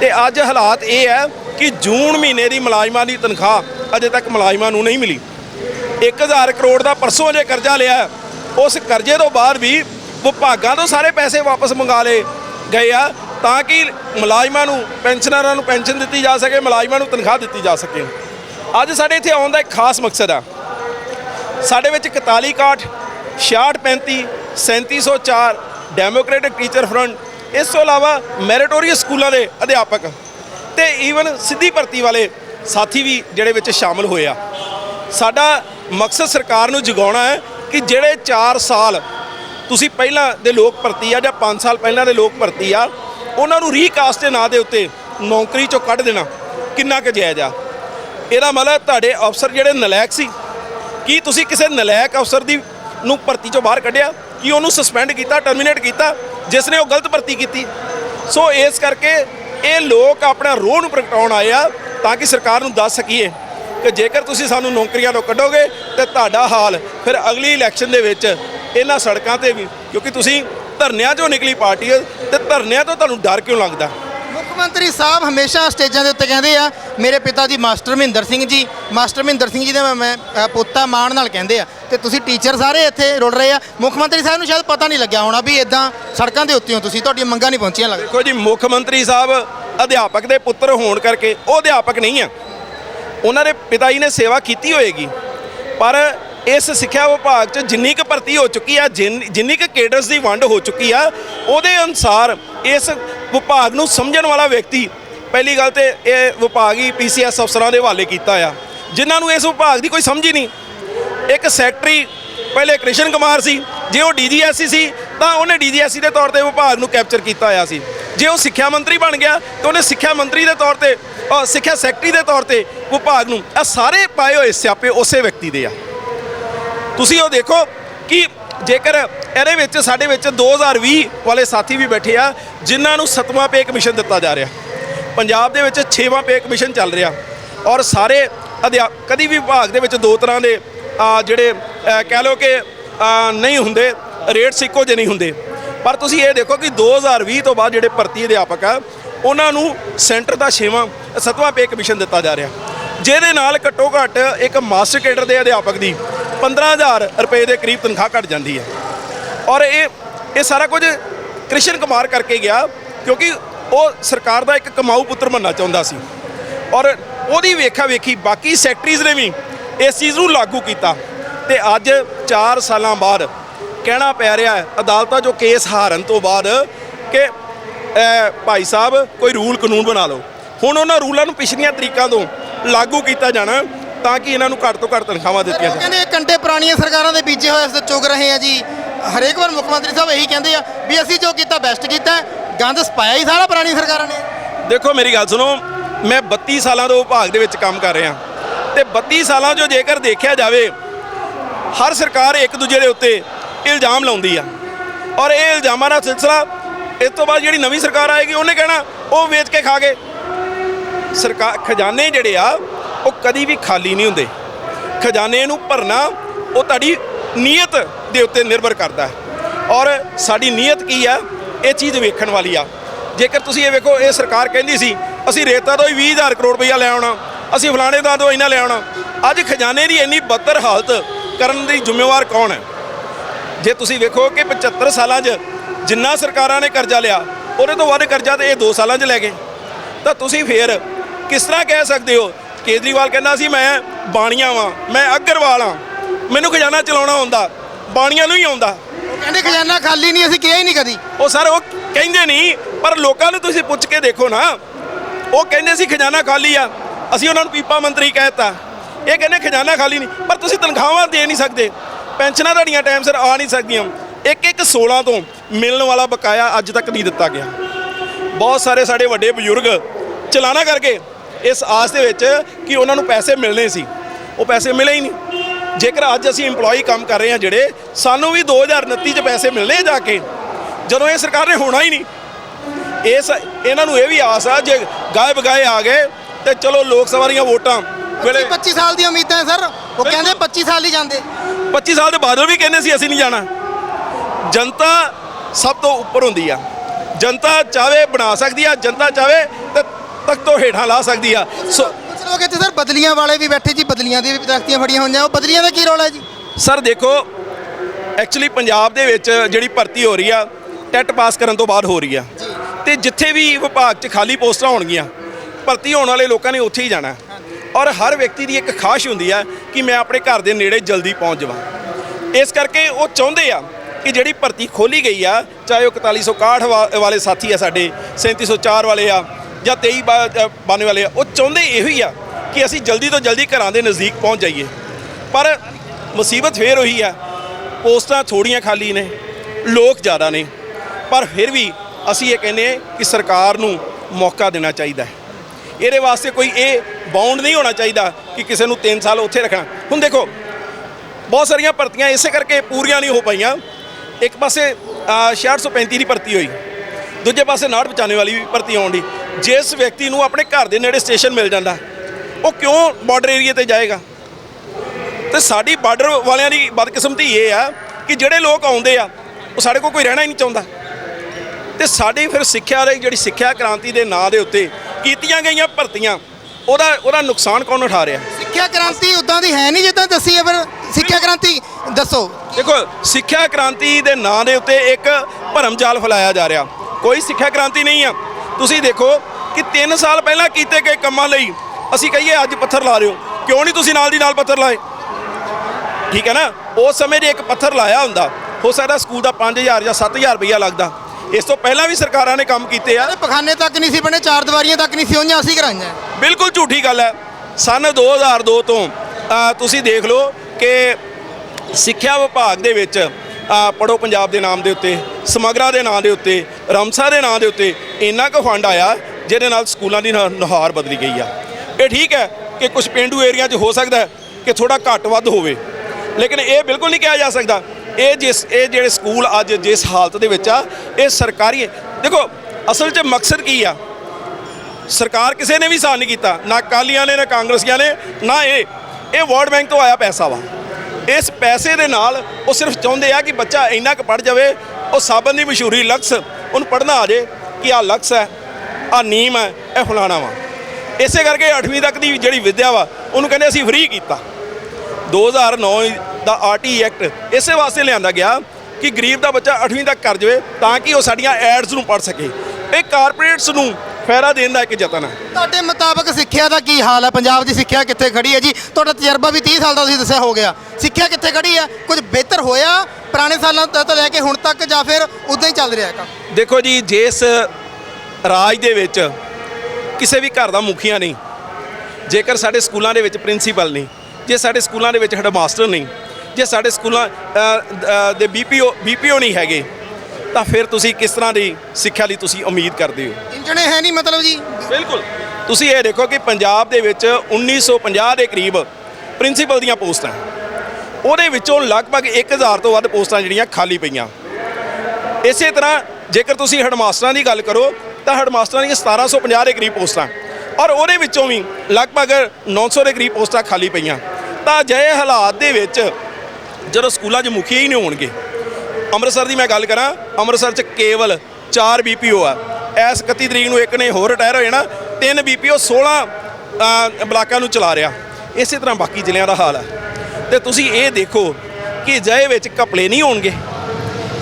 ਤੇ ਅੱਜ ਹਾਲਾਤ ਇਹ ਹੈ ਕਿ ਜੂਨ ਮਹੀਨੇ ਦੀ ਮੁਲਾਜ਼ਮਾਂ ਦੀ ਤਨਖਾਹ ਅਜੇ ਤੱਕ ਮੁਲਾਜ਼ਮਾਂ ਨੂੰ ਨਹੀਂ ਮਿਲੀ। 1000 ਕਰੋੜ ਦਾ ਪਰਸੋਂ ਜੇ ਕਰਜ਼ਾ ਲਿਆ ਉਸ ਕਰਜ਼ੇ ਤੋਂ ਬਾਅਦ ਵੀ ਵਿਭਾਗਾਂ ਤੋਂ ਸਾਰੇ ਪੈਸੇ ਵਾਪਸ ਮੰਗਾ ਲਏ ਗਏ ਆ। ਤਾਂ ਕਿ ਮੁਲਾਜ਼ਮਾਂ ਨੂੰ, ਪੈਨਸ਼ਨਰਾਂ ਨੂੰ ਪੈਨਸ਼ਨ ਦਿੱਤੀ ਜਾ ਸਕੇ, ਮੁਲਾਜ਼ਮਾਂ ਨੂੰ ਤਨਖਾਹ ਦਿੱਤੀ ਜਾ ਸਕੇ। ਅੱਜ ਸਾਡੇ ਇੱਥੇ ਆਉਣ ਦਾ ਇੱਕ ਖਾਸ ਮਕਸਦ ਆ। ਸਾਡੇ ਵਿੱਚ 41 ਕਾਠ 66 35 3704 ਡੈਮੋਕ੍ਰੈਟਿਕ ਟੀਚਰ ਫਰੰਟ ਇਸ ਤੋਂ ਇਲਾਵਾ ਮੈਰੀਟੋਰੀਅਸ ਸਕੂਲਾਂ ਦੇ ਅਧਿਆਪਕ ਤੇ ਈਵਨ ਸਿੱਧੀ ਭਰਤੀ ਵਾਲੇ ਸਾਥੀ ਵੀ ਜਿਹੜੇ ਵਿੱਚ ਸ਼ਾਮਲ ਹੋਏ ਆ। ਸਾਡਾ ਮਕਸਦ ਸਰਕਾਰ ਨੂੰ ਜਗਾਉਣਾ ਹੈ ਕਿ ਜਿਹੜੇ 4 ਸਾਲ ਤੁਸੀਂ ਪਹਿਲਾਂ ਦੇ ਲੋਕ ਭਰਤੀ ਆ ਜਾਂ 5 ਸਾਲ ਪਹਿਲਾਂ ਦੇ ਲੋਕ ਭਰਤੀ ਆ ਉਹਨਾਂ ਨੂੰ ਰੀਕਾਸਟ ਦੇ ਨਾਂ ਦੇ ਉੱਤੇ ਨੌਕਰੀ ਚੋਂ ਕੱਢ ਦੇਣਾ ਕਿੰਨਾ ਕੁ ਜਾਇਜ਼ ਆ। ਇਹਦਾ ਮਤਲਬ ਤੁਹਾਡੇ ਅਫਸਰ ਜਿਹੜੇ ਨਲਾਇਕ ਸੀ, ਕੀ ਤੁਸੀਂ ਕਿਸੇ ਨਲਾਇਕ ਅਫਸਰ ਦੀ ਨੂੰ ਭਰਤੀ ਚੋਂ ਬਾਹਰ ਕੱਢਿਆ? ਕੀ ਉਹਨੂੰ ਸਸਪੈਂਡ ਕੀਤਾ ਟਰਮੀਨੇਟ ਕੀਤਾ, ਜਿਸ ਨੇ ਉਹ ਗਲਤ ਭਰਤੀ ਕੀਤੀ? ਸੋ ਇਸ ਕਰਕੇ ਇਹ ਲੋਕ ਆਪਣਾ ਰੋਹ ਨੂੰ ਪ੍ਰਗਟਾਉਣ ਆਏ ਆ ਤਾਂ ਕਿ ਸਰਕਾਰ ਨੂੰ ਦੱਸ ਸਕੀਏ ਕਿ ਜੇਕਰ ਤੁਸੀਂ ਸਾਨੂੰ ਨੌਕਰੀਆਂ ਤੋਂ ਕੱਢੋਗੇ ਤੇ ਤੁਹਾਡਾ ਹਾਲ ਫਿਰ ਅਗਲੀ ਇਲੈਕਸ਼ਨ ਦੇ ਵਿੱਚ ਇਹਨਾਂ ਸੜਕਾਂ ਤੇ ਵੀ, ਕਿਉਂਕਿ ਤੁਸੀਂ ਧਰਨਿਆਂ 'ਚੋਂ ਨਿਕਲੀ ਪਾਰਟੀ ਹੈ ਤੇ ਧਰਨਿਆਂ ਤੋਂ ਤੁਹਾਨੂੰ ਡਰ ਕਿਉਂ ਲੱਗਦਾ? ਮੁੱਖ ਮੰਤਰੀ ਸਾਹਿਬ ਹਮੇਸ਼ਾ ਸਟੇਜਾਂ ਦੇ ਉੱਤੇ ਕਹਿੰਦੇ ਆ ਮੇਰੇ ਪਿਤਾ ਜੀ ਮਾਸਟਰ ਮਹਿੰਦਰ ਸਿੰਘ ਜੀ ਮਾਸਟਰ ਮਹਿੰਦਰ ਸਿੰਘ ਜੀ ਦੇ ਮੈਂ- ਅ, ਪੋਤਾ ਮਾਣ ਨਾਲ ਕਹਿੰਦੇ ਆ। ਤੇ ਤੁਸੀਂ ਟੀਚਰ ਸਾਰੇ ਇੱਥੇ ਰੁੜ ਰਹੇ ਆ। ਮੁੱਖ ਮੰਤਰੀ ਸਾਹਿਬ ਨੂੰ ਸ਼ਾਇਦ ਪਤਾ ਨਹੀਂ ਲੱਗਿਆ ਹੋਣਾ ਵੀ ਇਦਾਂ ਸੜਕਾਂ ਦੇ ਉੱਤੇ ਹੋ ਤੁਸੀਂ ਤੁਹਾਡੀਆਂ ਮੰਗਾਂ ਨਹੀਂ ਪਹੁੰਚੀਆਂ ਲੱਗਦਾ ਦੇਖੋ ਜੀ ਮੁੱਖ ਮੰਤਰੀ ਸਾਹਿਬ ਅਧਿਆਪਕ ਦੇ ਪੁੱਤਰ ਹੋਣ ਕਰਕੇ ਉਹ ਅਧਿਆਪਕ ਨਹੀਂ ਆ। ਉਹਨਾਂ ਦੇ ਪਿਤਾ ਜੀ ਨੇ ਸੇਵਾ ਕੀਤੀ ਹੋਏਗੀ ਪਰ ਇਸ ਸਿੱਖਿਆ ਵਿਭਾਗ 'ਚ ਜਿੰਨੀ ਕੁ ਭਰਤੀ ਹੋ ਚੁੱਕੀ ਆ, ਜਿੰਨ- ਜਿੰਨੀ ਕੁ ਕੇਡਰਸ ਦੀ ਵੰਡ ਹੋ ਚੁੱਕੀ ਆ, ਉਹਦੇ ਅਨੁਸਾਰ ਇਸ ਵਿਭਾਗ ਨੂੰ ਸਮਝਣ ਵਾਲਾ ਵਿਅਕਤੀ ਪਹਿਲੀ ਗੱਲ ਤੇ ਇਹ ਵਿਭਾਗ ਹੀ ਪੀਸੀਐਸ ਅਫਸਰਾਂ ਦੇ ਹਵਾਲੇ ਕੀਤਾ ਆ। ਜਿਨ੍ਹਾਂ ਨੂੰ ਇਸ ਵਿਭਾਗ ਦੀ ਕੋਈ ਸਮਝ ਹੀ ਨਹੀਂ। ਇੱਕ ਸੈਕਟਰੀ ਪਹਿਲੇ ਕ੍ਰਿਸ਼ਨ ਕੁਮਾਰ ਸੀ, ਜੇ ਉਹ ਡੀਜੀਐਸਸੀ ਸੀ, ਤਾਂ ਉਹਨੇ ਡੀਜੀਐਸਸੀ ਦੇ ਤੌਰ ਤੇ ਵਿਭਾਗ ਨੂੰ ਕੈਪਚਰ ਕੀਤਾ ਹੋਇਆ ਸੀ। ਜੇ ਉਹ ਸਿੱਖਿਆ ਮੰਤਰੀ ਬਣ ਗਿਆ, ਤਾਂ ਉਹਨੇ ਸਿੱਖਿਆ ਮੰਤਰੀ ਦੇ ਤੌਰ ਤੇ ਸਿੱਖਿਆ ਸੈਕਟਰੀ ਦੇ ਤੌਰ ਤੇ ਵਿਭਾਗ ਨੂੰ, ਇਹ ਸਾਰੇ ਪਾਏ ਹੋਏ ਸਿਆਪੇ ਉਸੇ ਵਿਅਕਤੀ ਦੇ ਆ। ਤੁਸੀਂ ਉਹ ਦੇਖੋ ਕਿ ਜੇਕਰ ਇਹਦੇ ਵਿੱਚ, ਸਾਡੇ ਵਿੱਚ 2020 ਵਾਲੇ ਸਾਥੀ ਵੀ ਬੈਠੇ ਆ, ਜਿਨ੍ਹਾਂ ਨੂੰ ਸਤਵਾਂ ਪੇ ਕਮਿਸ਼ਨ ਦਿੱਤਾ ਜਾ ਰਿਹਾ। ਪੰਜਾਬ ਦੇ ਵਿੱਚ 6ਵਾਂ ਪੇ ਕਮਿਸ਼ਨ ਚੱਲ ਰਿਹਾ। ਔਰ ਸਾਰੇ ਅਧਿਆ, ਕਦੀ ਵੀ ਵਿਭਾਗ ਦੇ ਵਿੱਚ ਦੋ ਤਰ੍ਹਾਂ ਦੇ ਜਿਹੜੇ ਕਹਿ ਲਓ ਕਿ ਨਹੀਂ ਹੁੰਦੇ ਰੇਟਸ ਇੱਕੋ ਜਿਹੇ ਨਹੀਂ ਹੁੰਦੇ। ਪਰ ਤੁਸੀਂ ਇਹ ਦੇਖੋ ਕਿ 2020 ਤੋਂ ਬਾਅਦ ਜਿਹੜੇ ਭਰਤੀ ਅਧਿਆਪਕ ਆ, ਉਹਨਾਂ ਨੂੰ ਸੈਂਟਰ ਦਾ 6ਵਾਂ 7ਵਾਂ ਪੇ ਕਮਿਸ਼ਨ ਦਿੱਤਾ ਜਾ ਰਿਹਾ। ਜਿਹਦੇ ਨਾਲ ਘੱਟੋ ਘੱਟ ਇੱਕ ਮਾਸਟਰ ਕੇਡਰ ਦੇ ਅਧਿਆਪਕ ਦੀ 15000 ਰੁਪਏ ਦੇ ਕਰੀਬ ਤਨਖਾਹ ਘਟ ਜਾਂਦੀ ਹੈ। ਔਰ ਇਹ ਇਹ ਸਾਰਾ ਕੁਝ ਕ੍ਰਿਸ਼ਨ ਕੁਮਾਰ ਕਰਕੇ ਗਿਆ ਕਿਉਂਕਿ ਉਹ ਸਰਕਾਰ ਦਾ ਇੱਕ ਕਮਾਊ ਪੁੱਤਰ ਬਣਨਾ ਚਾਹੁੰਦਾ ਸੀ। ਔਰ ਉਹਦੀ ਵੇਖਾ ਵੇਖੀ ਬਾਕੀ ਸੈਕਟਰੀਜ਼ ਨੇ ਵੀ ਇਸ ਚੀਜ਼ ਨੂੰ ਲਾਗੂ ਕੀਤਾ। ਤੇ ਅੱਜ 4 ਸਾਲਾਂ ਬਾਅਦ ਕਹਿਣਾ ਪੈ ਰਿਹਾ ਹੈ, ਅਦਾਲਤਾਂ 'ਚੋਂ ਕੇਸ ਹਾਰਨ ਤੋਂ ਬਾਅਦ ਕਿ ਭਾਈ ਸਾਹਿਬ ਕੋਈ ਰੂਲ ਕਾਨੂੰਨ ਬਣਾ ਲਓ। ਹੁਣ ਉਹਨਾਂ ਰੂਲਾਂ ਨੂੰ ਪਿਛਲੀਆਂ ਤਰੀਕਾਂ ਤੋਂ ਲਾਗੂ ਕੀਤਾ ਜਾਣਾ। ਤਾਂ ਕਿ ਇਹਨਾਂ ਨੂੰ ਘੱਟ ਤੋਂ ਘੱਟ ਤਨਖਾਹਾਂ ਦਿੱਤੀਆਂ ਜਾਣ। ਕਹਿੰਦੇ ਕੰਟੇ ਪੁਰਾਣੀਆਂ ਸਰਕਾਰਾਂ ਦੇ ਬੀਜੇ ਹੋਏ ਅਸੀਂ ਚੁਗ ਰਹੇ ਆ ਜੀ। ਹਰੇਕ ਵਾਰ ਮੁੱਖ ਮੰਤਰੀ ਸਾਹਿਬ ਇਹੀ ਕਹਿੰਦੇ ਆ ਵੀ ਅਸੀਂ ਜੋ ਕੀਤਾ ਬੈਸਟ ਕੀਤਾ। ਗੰਦ ਸਪਾਇਆ ਹੀ ਸਾਰਾ ਪੁਰਾਣੀ ਸਰਕਾਰਾਂ ਨੇ। ਦੇਖੋ ਮੇਰੀ ਗੱਲ ਸੁਣੋ ਮੈਂ 32 ਸਾਲਾਂ ਤੋਂ ਵਿਭਾਗ ਦੇ ਵਿੱਚ ਕੰਮ ਕਰ ਰਿਹਾ। ਤੇ 32 ਸਾਲਾਂ 'ਚੋਂ ਜੇਕਰ ਦੇਖਿਆ ਜਾਵੇ ਹਰ ਸਰਕਾਰ ਇੱਕ ਦੂਜੇ ਦੇ ਉੱਤੇ ਇਲਜ਼ਾਮ ਲਾਉਂਦੀ ਆ। ਔਰ ਇਹ ਇਲਜ਼ਾਮਾਂ ਦਾ ਸਿਲਸਿਲਾ ਇਸ ਤੋਂ ਬਾਅਦ ਜਿਹੜੀ ਨਵੀਂ ਸਰਕਾਰ ਆਏਗੀ ਉਹਨੇ ਕਹਿਣਾ ਉਹ ਵੇਚ ਕੇ ਖਾ ਗਏ। ਸਰਕਾਰ ਖਜ਼ਾਨੇ ਜਿਹੜੇ ਆ ਉਹ ਕਦੀ ਵੀ ਖਾਲੀ ਨਹੀਂ ਹੁੰਦੇ। ਖਜ਼ਾਨੇ ਨੂੰ ਭਰਨਾ ਉਹ ਤੁਹਾਡੀ ਨੀਅਤ ਦੇ ਉੱਤੇ ਨਿਰਭਰ ਕਰਦਾ ਹੈ। ਔਰ ਸਾਡੀ ਨੀਅਤ ਕੀ ਆ ਇਹ ਚੀਜ਼ ਵੇਖਣ ਵਾਲੀ ਆ। ਜੇਕਰ ਤੁਸੀਂ ਇਹ ਵੇਖੋ, ਇਹ ਸਰਕਾਰ ਕਹਿੰਦੀ ਸੀ, ਅਸੀਂ ਰੇਤਾ ਤੋਂ ਹੀ 20000 ਕਰੋੜ ਰੁਪਈਆ ਲੈ ਆਉਣਾ, ਅਸੀਂ ਫਲਾਣੇ ਦਾ ਤੋਂ ਇੰਨਾ ਲੈ ਆਉਣਾ। ਅੱਜ ਖਜ਼ਾਨੇ ਦੀ ਇੰਨੀ ਬੱਤਰ ਹਾਲਤ ਕਰਨ ਦੀ ਜ਼ਿੰਮੇਵਾਰ ਕੌਣ ਹੈ? ਜੇ ਤੁਸੀਂ ਵੇਖੋ ਕਿ 75 ਸਾਲਾਂ 'ਚ ਜਿੰਨਾ ਸਰਕਾਰਾਂ ਨੇ ਕਰਜ਼ਾ ਲਿਆ, ਉਹਦੇ ਤੋਂ ਵੱਧ ਕਰਜ਼ਾ ਤੇ ਇਹ 2 ਸਾਲਾਂ 'ਚ ਲੈ ਗਏ। ਤਾਂ ਤੁਸੀਂ ਫੇਰ ਕਿਸ ਤਰ੍ਹਾਂ ਕਹਿ ਸਕਦੇ ਹੋ ਕੇਜਰੀਵਾਲ ਕਹਿੰਦਾ ਸੀ ਮੈਂ ਬਾਣੀਆਂ ਵਾਂ ਮੈਂ ਅਗਰਵਾਲ ਹਾਂ ਮੈਨੂੰ ਖਜ਼ਾਨਾ ਚਲਾਉਣਾ ਆਉਂਦਾ ਬਾਣੀਆਂ ਨੂੰ ਹੀ ਆਉਂਦਾ। ਉਹ ਕਹਿੰਦੇ ਖਜ਼ਾਨਾ ਖਾਲੀ ਨਹੀਂ ਅਸੀਂ ਕਿਹਾ ਹੀ ਨਹੀਂ ਕਦੀ। ਉਹ ਸਰ ਉਹ ਕਹਿੰਦੇ ਨਹੀਂ ਪਰ ਲੋਕਾਂ ਨੂੰ ਤੁਸੀਂ ਪੁੱਛ ਕੇ ਦੇਖੋ ਨਾ। ਉਹ ਕਹਿੰਦੇ ਸੀ ਖਜ਼ਾਨਾ ਖਾਲੀ ਆ। ਅਸੀਂ ਉਹਨਾਂ ਨੂੰ ਪੀਪਾ ਮੰਤਰੀ ਕਹਿਤਾ ਇਹ ਕਹਿੰਦੇ ਖਜ਼ਾਨਾ ਖਾਲੀ ਨਹੀਂ। ਪਰ ਤੁਸੀਂ ਤਨਖਾਹਾਂ ਦੇ ਨਹੀਂ ਸਕਦੇ। ਪੈਨਸ਼ਨਾਂ ਤੁਹਾਡੀਆਂ ਟਾਈਮ ਸਿਰ ਆ ਨਹੀਂ ਸਕਦੀਆਂ। ਇੱਕ ਇੱਕ 16 ਤੋਂ ਮਿਲਣ ਵਾਲਾ ਬਕਾਇਆ ਅੱਜ ਤੱਕ ਨਹੀਂ ਦਿੱਤਾ ਗਿਆ। ਬਹੁਤ ਸਾਰੇ ਸਾਡੇ ਵੱਡੇ ਬਜ਼ੁਰਗ ਚਲਾਣਾ ਕਰਕੇ ਇਸ ਆਸ ਦੇ ਵਿੱਚ ਕਿ ਉਹਨਾਂ ਨੂੰ ਪੈਸੇ ਮਿਲਣੇ ਸੀ। ਉਹ ਪੈਸੇ ਮਿਲੇ ਹੀ ਨਹੀਂ। ਜੇਕਰ ਅੱਜ ਅਸੀਂ EMPLOYE ਕੰਮ ਕਰ ਰਹੇ ਹਾਂ ਜਿਹੜੇ ਸਾਨੂੰ ਵੀ 2029 ਚ ਪੈਸੇ ਮਿਲਣੇ ਜਾ ਕੇ। ਜਦੋਂ ਇਹ ਸਰਕਾਰ ਨੇ ਹੋਣਾ ਹੀ ਨਹੀਂ। ਇਸ ਇਹਨਾਂ ਨੂੰ ਇਹ ਵੀ ਆਸ ਆ ਜੇ ਗਾਏ ਬਗਾਏ ਆ ਗਏ ਤੇ ਚਲੋ ਲੋਕ ਸਭਾ ਦੀਆਂ ਵੋਟਾਂ ਵੇਲੇ 25 ਸਾਲ ਦੀ ਉਮੀਦਾਂ ਸਰ। ਉਹ ਕਹਿੰਦੇ 25 ਸਾਲ ਹੀ ਜਾਂਦੇ। 25 ਸਾਲ ਦੇ ਬਾਦਲ ਵੀ ਕਹਿੰਦੇ ਸੀ ਅਸੀਂ ਨਹੀਂ ਜਾਣਾ। ਜਨਤਾ ਸਭ ਤੋਂ ਉੱਪਰ ਹੁੰਦੀ ਆ। ਜਨਤਾ ਚਾਵੇ ਬਣਾ ਸਕਦੀ ਆ ਜਨਤਾ ਚਾਵੇ ਤੇ ਤੱਕ ਤੋਂ ਹੇਠਾਂ ਲਾ ਸਕਦੀ ਆ। ਸੋ ਕੁਝ ਲੋਕ ਇੱਥੇ ਸਰ ਬਦਲੀਆਂ ਵਾਲੇ ਵੀ ਬੈਠੇ ਜੀ ਬਦਲੀਆਂ ਦੀ ਵੀ ਤਖਤੀਆਂ ਫੜੀਆਂ ਹੋਈਆਂ। ਉਹ ਬਦਲੀਆਂ ਦਾ ਕੀ ਰੋਲ ਹੈ ਜੀ? ਸਰ ਦੇਖੋ ਐਕਚੁਅਲੀ ਪੰਜਾਬ ਦੇ ਵਿੱਚ ਜਿਹੜੀ ਭਰਤੀ ਹੋ ਰਹੀ ਆ ਟੈਟ ਪਾਸ ਕਰਨ ਤੋਂ ਬਾਅਦ ਹੋ ਰਹੀ ਆ। ਤੇ ਜਿੱਥੇ ਵੀ ਵਿਭਾਗ 'ਚ ਖਾਲੀ ਪੋਸਟਾਂ ਹੋਣਗੀਆਂ ਭਰਤੀ ਹੋਣ ਵਾਲੇ ਲੋਕਾਂ ਨੇ ਉੱਥੇ ਹੀ ਜਾਣਾ। ਔਰ ਹਰ ਵਿਅਕਤੀ ਦੀ ਇੱਕ ਖਾਸ਼ ਹੁੰਦੀ ਆ ਕਿ ਮੈਂ ਆਪਣੇ ਘਰ ਦੇ ਨੇੜੇ ਜਲਦੀ ਪਹੁੰਚ ਜਾਵਾਂ। ਇਸ ਕਰਕੇ ਉਹ ਚਾਹੁੰਦੇ ਆ ਕਿ ਜਿਹੜੀ ਭਰਤੀ ਖੋਲੀ ਗਈ ਆ ਚਾਹੇ ਉਹ 4161 ਵਾ- ਵਾਲੇ ਸਾਥੀ ਆ ਸਾਡੇ 3704 ਵਾਲੇ ਆ ਜਾਂ 2392 ਵਾਲੇ ਆ ਉਹ ਚਾਹੁੰਦੇ ਇਹੋ ਹੀ ਆ ਕਿ ਅਸੀਂ ਜਲਦੀ ਤੋਂ ਜਲਦੀ ਘਰਾਂ ਦੇ ਨਜ਼ਦੀਕ ਪਹੁੰਚ ਜਾਈਏ। ਪਰ ਮੁਸੀਬਤ ਫੇਰ ਉਹੀ ਆ ਪੋਸਟਾਂ ਥੋੜੀਆਂ ਖਾਲੀ ਨੇ ਲੋਕ ਜ਼ਿਆਦਾ ਨੇ। ਪਰ ਫਿਰ ਵੀ ਅਸੀਂ ਇਹ ਕਹਿੰਦੇ ਕਿ ਸਰਕਾਰ ਨੂੰ ਮੌਕਾ ਦੇਣਾ ਚਾਹੀਦਾ ਹੈ। ਇਹਦੇ ਵਾਸਤੇ ਕੋਈ ਇਹ ਬਾਉਂਡ ਨਹੀਂ ਹੋਣਾ ਚਾਹੀਦਾ ਕਿ ਕਿਸੇ ਨੂੰ 3 ਸਾਲ ਉੱਥੇ ਰੱਖਣਾ। ਹੁਣ ਦੇਖੋ ਬਹੁਤ ਸਾਰੀਆਂ ਭਰਤੀਆਂ ਇਸੇ ਕਰਕੇ ਪੂਰੀਆਂ ਨਹੀਂ ਹੋ ਪਾਈਆਂ। ਇੱਕ ਪਾਸੇ ਅਹ, 6635 ਦੀ ਭਰਤੀ ਹੋਈ। ਦੂਜੇ ਪਾਸੇ 995 ਵਾਲੀ ਵੀ ਭਰਤੀ ਆਉਣ ਦੀ। ਜਿਸ ਵਿਅਕਤੀ ਨੂੰ ਆਪਣੇ ਘਰ ਦੇ ਨੇੜੇ ਸਟੇਸ਼ਨ ਮਿਲ ਜਾਂਦਾ ਉਹ ਕਿਉਂ ਬਾਰਡਰ ਏਰੀਆ ਤੇ ਜਾਏਗਾ? ਤੇ ਸਾਡੀ ਬਾਰਡਰ ਵਾਲਿਆਂ ਦੀ ਬਦਕਿਸਮਤੀ ਇਹ ਆ ਕਿ ਜਿਹੜੇ ਲੋਕ ਆਉਂਦੇ ਆ ਉਹ ਸਾਡੇ ਕੋਲ ਕੋਈ ਰਹਿਣਾ ਹੀ ਨਹੀਂ ਚਾਹੁੰਦਾ। ਤੇ ਸਾਡੀ ਫਿਰ ਸਿੱਖਿਆ ਦੀ ਜਿਹੜੀ ਸਿੱਖਿਆ ਕ੍ਰਾਂਤੀ ਦੇ ਨਾਂ ਦੇ ਉੱਤੇ ਕੀਤੀਆਂ ਗਈਆਂ ਭਰਤੀਆਂ ਉਹਦਾ ਉਹਦਾ ਨੁਕਸਾਨ ਕੌਣ ਉਠਾ ਰਿਹਾ? ਸਿੱਖਿਆ ਕ੍ਰਾਂਤੀ ਉਦਾਂ ਦੀ ਹੈ ਨਹੀਂ ਜਿੱਦਾਂ ਦੱਸੀ ਹੈ ਫਿਰ ਸਿੱਖਿਆ ਕ੍ਰਾਂਤੀ ਦੱਸੋ। ਦੇਖੋ ਸਿੱਖਿਆ ਕ੍ਰਾਂਤੀ ਦੇ ਨਾਂ ਦੇ ਉੱਤੇ ਇੱਕ ਭਰਮ ਜਾਲ ਫੈਲਾਇਆ ਜਾ ਰਿਹਾ। ਕੋਈ ਸਿੱਖਿਆ ਕ੍ਰਾਂਤੀ ਨਹੀਂ ਆ। ਤੁਸੀਂ ਦੇਖੋ ਕਿ 3 ਸਾਲ ਪਹਿਲਾਂ ਕੀਤੇ ਗਏ ਕੰਮਾਂ ਲਈ ਅਸੀਂ ਕਹੀਏ ਅੱਜ ਪੱਥਰ ਲਾ ਰਹੇ ਹੋ। ਕਿਉਂ ਨਹੀਂ ਤੁਸੀਂ ਨਾਲ ਦੀ ਨਾਲ ਪੱਥਰ ਲਾਏ? ਠੀਕ ਹੈ ਨਾ? ਉਸ ਸਮੇਂ ਜੇ ਇੱਕ ਪੱਥਰ ਲਾਇਆ ਹੁੰਦਾ ਹੋ ਸਕਦਾ ਸਕੂਲ ਦਾ 5000 ਜਾਂ 7000 ਰੁਪਈਆ ਲੱਗਦਾ। ਇਸ ਤੋਂ ਪਹਿਲਾਂ ਵੀ ਸਰਕਾਰਾਂ ਨੇ ਕੰਮ ਕੀਤੇ ਆ। ਪਖਾਨੇ ਤੱਕ ਨਹੀਂ ਸੀ ਬਣੇ ਚਾਰ ਦੀਵਾਰੀਆਂ ਤੱਕ ਨਹੀਂ ਸੀ ਹੋਈਆਂ ਅਸੀਂ ਕਰਾਈਆਂ। ਬਿਲਕੁਲ ਝੂਠੀ ਗੱਲ ਹੈ। ਸਨ 2002 ਤੋਂ ਤੁਸੀਂ ਦੇਖ ਲਓ ਕਿ ਸਿੱਖਿਆ ਵਿਭਾਗ ਦੇ ਵਿੱਚ ਅ, ਪੜ੍ਹੋ ਪੰਜਾਬ ਦੇ ਨਾਮ ਦੇ ਉੱਤੇ ਸਮਗਰਾ ਦੇ ਨਾਂ ਦੇ ਉੱਤੇ ਰਮਸਾ ਦੇ ਨਾਂ ਦੇ ਉੱਤੇ ਇੰਨਾ ਕੁ ਫੰਡ ਆਇਆ ਜਿਹਦੇ ਨਾਲ ਸਕੂਲਾਂ ਦੀ ਨ- ਨੁਹਾਰ ਬਦਲੀ ਗਈ ਆ। ਇਹ ਠੀਕ ਹੈ ਕਿ ਕੁਝ ਪਿੰਡੂ ਏਰੀਆ 'ਚ ਹੋ ਸਕਦਾ ਕਿ ਥੋੜਾ ਘੱਟ ਵੱਧ ਹੋਵੇ ਲੇਕਿਨ ਇਹ ਬਿਲਕੁਲ ਨਹੀਂ ਕਿਹਾ ਜਾ ਸਕਦਾ। ਇਹ ਜਿਸ ਇਹ ਜਿਹੜੇ ਸਕੂਲ ਅੱਜ ਜਿਸ ਹਾਲਤ ਦੇ ਵਿੱਚ ਆ ਇਹ ਸਰਕਾਰੀ ਦੇਖੋ ਅਸਲ 'ਚ ਮਕਸਦ ਕੀ ਆ? ਸਰਕਾਰ ਕਿਸੇ ਨੇ ਵੀ ਸਾਨ ਨਹੀਂ ਕੀਤਾ ਨਾ ਕਾਲੀਆਂ ਨੇ ਨਾ ਕਾਂਗਰਸੀਆਂ ਨੇ ਨਾ ਇਹ ਇਹ ਵਰਲਡ ਬੈਂਕ ਤੋਂ ਆਇਆ ਪੈਸਾ ਵਾ। ਇਸ ਪੈਸੇ ਦੇ ਨਾਲ ਉਹ ਸਿਰਫ ਚਾਹੁੰਦੇ ਆ ਕਿ ਬੱਚਾ ਇੰਨਾ ਕੁ ਪੜ ਜਾਵੇ, ਉਹ ਸਾਬਨ ਦੀ ਮਸ਼ਹੂਰੀ ਲਕਸ ਉਹਨੂੰ ਪੜਨਾ ਆ ਜੇ ਕਿ ਆ ਲਕਸ ਹੈ ਆ ਨੀਮ ਹੈ, ਇਹ ਫਲਾਣਾ ਵਾ। ਇਸੇ ਕਰਕੇ 8ਵੀਂ ਤੱਕ ਦੀ ਜਿਹੜੀ ਵਿਦਿਆ ਵਾ, ਉਹਨੂੰ ਕਹਿੰਦੇ ਅਸੀਂ ਫ੍ਰੀ ਕੀਤਾ। 2009 ਦਾ ਆਰਟੀ ਐਕਟ ਇਸੇ ਵਾਸਤੇ ਲਿਆਂਦਾ ਗਿਆ ਕਿ ਗਰੀਬ ਦਾ ਬੱਚਾ 8ਵੀਂ ਤੱਕ ਕਰ ਜਾਵੇ ਤਾਂ ਕਿ ਉਹ ਸਾਡੀਆਂ ਐਡਸ ਨੂੰ ਪੜ ਸਕੇ। ਇਹ ਕਾਰਪੋਰੇਟਸ ਨੂੰ ਫਾਇਦਾ ਦੇਣ ਦਾ ਇੱਕ ਯਤਨ ਹੈ। ਤੁਹਾਡੇ ਮੁਤਾਬਕ ਸਿੱਖਿਆ ਦਾ ਕੀ ਹਾਲ ਹੈ? ਪੰਜਾਬ ਦੀ ਸਿੱਖਿਆ ਕਿੱਥੇ ਖੜੀ ਹੈ ਜੀ? ਤੁਹਾਡਾ ਤਜਰਬਾ ਵੀ 30 ਸਾਲ ਦਾ ਤੁਸੀਂ ਦੱਸਿਆ ਹੋ ਗਿਆ। ਸਿੱਖਿਆ ਕਿੱਥੇ ਖੜੀ ਹੈ? ਕੁਝ ਬਿਹਤਰ ਹੋਇਆ ਪੁਰਾਣੇ ਸਾਲਾਂ ਤੋਂ ਲੈ ਕੇ ਹੁਣ ਤੱਕ ਜਾਂ ਫਿਰ ਉਦਾਂ ਹੀ ਚੱਲ ਰਿਹਾ ਹੈ ਕੰਮ ਦੇਖੋ ਜੀ ਜਿਸ ਰਾਜ ਦੇ ਵਿੱਚ ਕਿਸੇ ਵੀ ਘਰ ਦਾ ਮੁਖੀਆ ਨਹੀਂ ਜੇਕਰ ਸਾਡੇ ਸਕੂਲਾਂ ਦੇ ਵਿੱਚ ਪ੍ਰਿੰਸੀਪਲ ਨਹੀਂ ਜੇ ਸਾਡੇ ਸਕੂਲਾਂ ਦੇ ਵਿੱਚ ਹੈਡਮਾਸਟਰ ਨਹੀਂ ਜੇ ਸਾਡੇ ਸਕੂਲਾਂ ਦੇ ਬੀਪੀਓ ਬੀਪੀਓ ਨਹੀਂ ਹੈਗੇ ਤਾਂ ਫਿਰ ਤੁਸੀਂ ਕਿਸ ਤਰ੍ਹਾਂ ਦੀ ਸਿੱਖਿਆ ਲਈ ਤੁਸੀਂ ਉਮੀਦ ਕਰਦੇ ਹੋ? ਇੰਜਣੇ ਹੈ ਨਹੀਂ ਮਤਲਬ ਜੀ। ਬਿਲਕੁਲ। ਤੁਸੀਂ ਇਹ ਦੇਖੋ ਕਿ ਪੰਜਾਬ ਦੇ ਵਿੱਚ 1950 ਦੇ ਕਰੀਬ ਪ੍ਰਿੰਸੀਪਲ ਦੀਆਂ ਪੋਸਟਾਂ ਉਹਦੇ ਵਿੱਚੋਂ ਲਗਭਗ 1000 ਤੋਂ ਵੱਧ ਪੋਸਟਾਂ ਜਿਹੜੀਆਂ ਖਾਲੀ ਪਈਆਂ। ਇਸੇ ਤਰ੍ਹਾਂ ਜੇਕਰ ਤੁਸੀਂ ਹੈਡਮਾਸਟਰਾਂ ਦੀ ਗੱਲ ਕਰੋ ਤਾਂ ਹੈਡਮਾਸਟਰਾਂ ਦੀਆਂ 1750 ਦੇ ਕਰੀਬ ਪੋਸਟਾਂ। ਔਰ ਉਹਦੇ ਵਿੱਚੋਂ ਵੀ ਲਗਭਗ 900 ਦੇ ਕਰੀਬ ਪੋਸਟਾਂ ਖਾਲੀ ਪਈਆਂ। ਤਾਂ ਅਜਿਹੇ ਹਾਲਾਤ ਦੇ ਵਿੱਚ ਜਦੋਂ ਸਕੂਲਾਂ 'ਚ ਮੁਖੀ ਹੀ ਨਹੀਂ ਹੋਣਗੇ ਅੰਮ੍ਰਿਤਸਰ ਦੀ ਮੈਂ ਗੱਲ ਕਰਾਂ ਅੰਮ੍ਰਿਤਸਰ 'ਚ ਕੇਵਲ 4 ਬੀਪੀਓ ਆ। ਐਸ 31 ਤਰੀਕ ਨੂੰ ਇੱਕ ਨੇ ਹੋਰ ਰਿਟਾਇਰ ਹੋ ਜਾਣਾ ਤਿੰਨ ਬੀਪੀਓ 16 ਅ, ਬਲਾਕਾਂ ਨੂੰ ਚਲਾ ਰਿਹਾ। ਇਸੇ ਤਰ੍ਹਾਂ ਬਾਕੀ ਜ਼ਿਲ੍ਹਿਆਂ ਦਾ ਹਾਲ ਹੈ ਤੇ ਤੁਸੀਂ ਇਹ ਦੇਖੋ ਕਿ ਜਏ ਵਿੱਚ ਘਪਲੇ ਨਹੀਂ ਹੋਣਗੇ।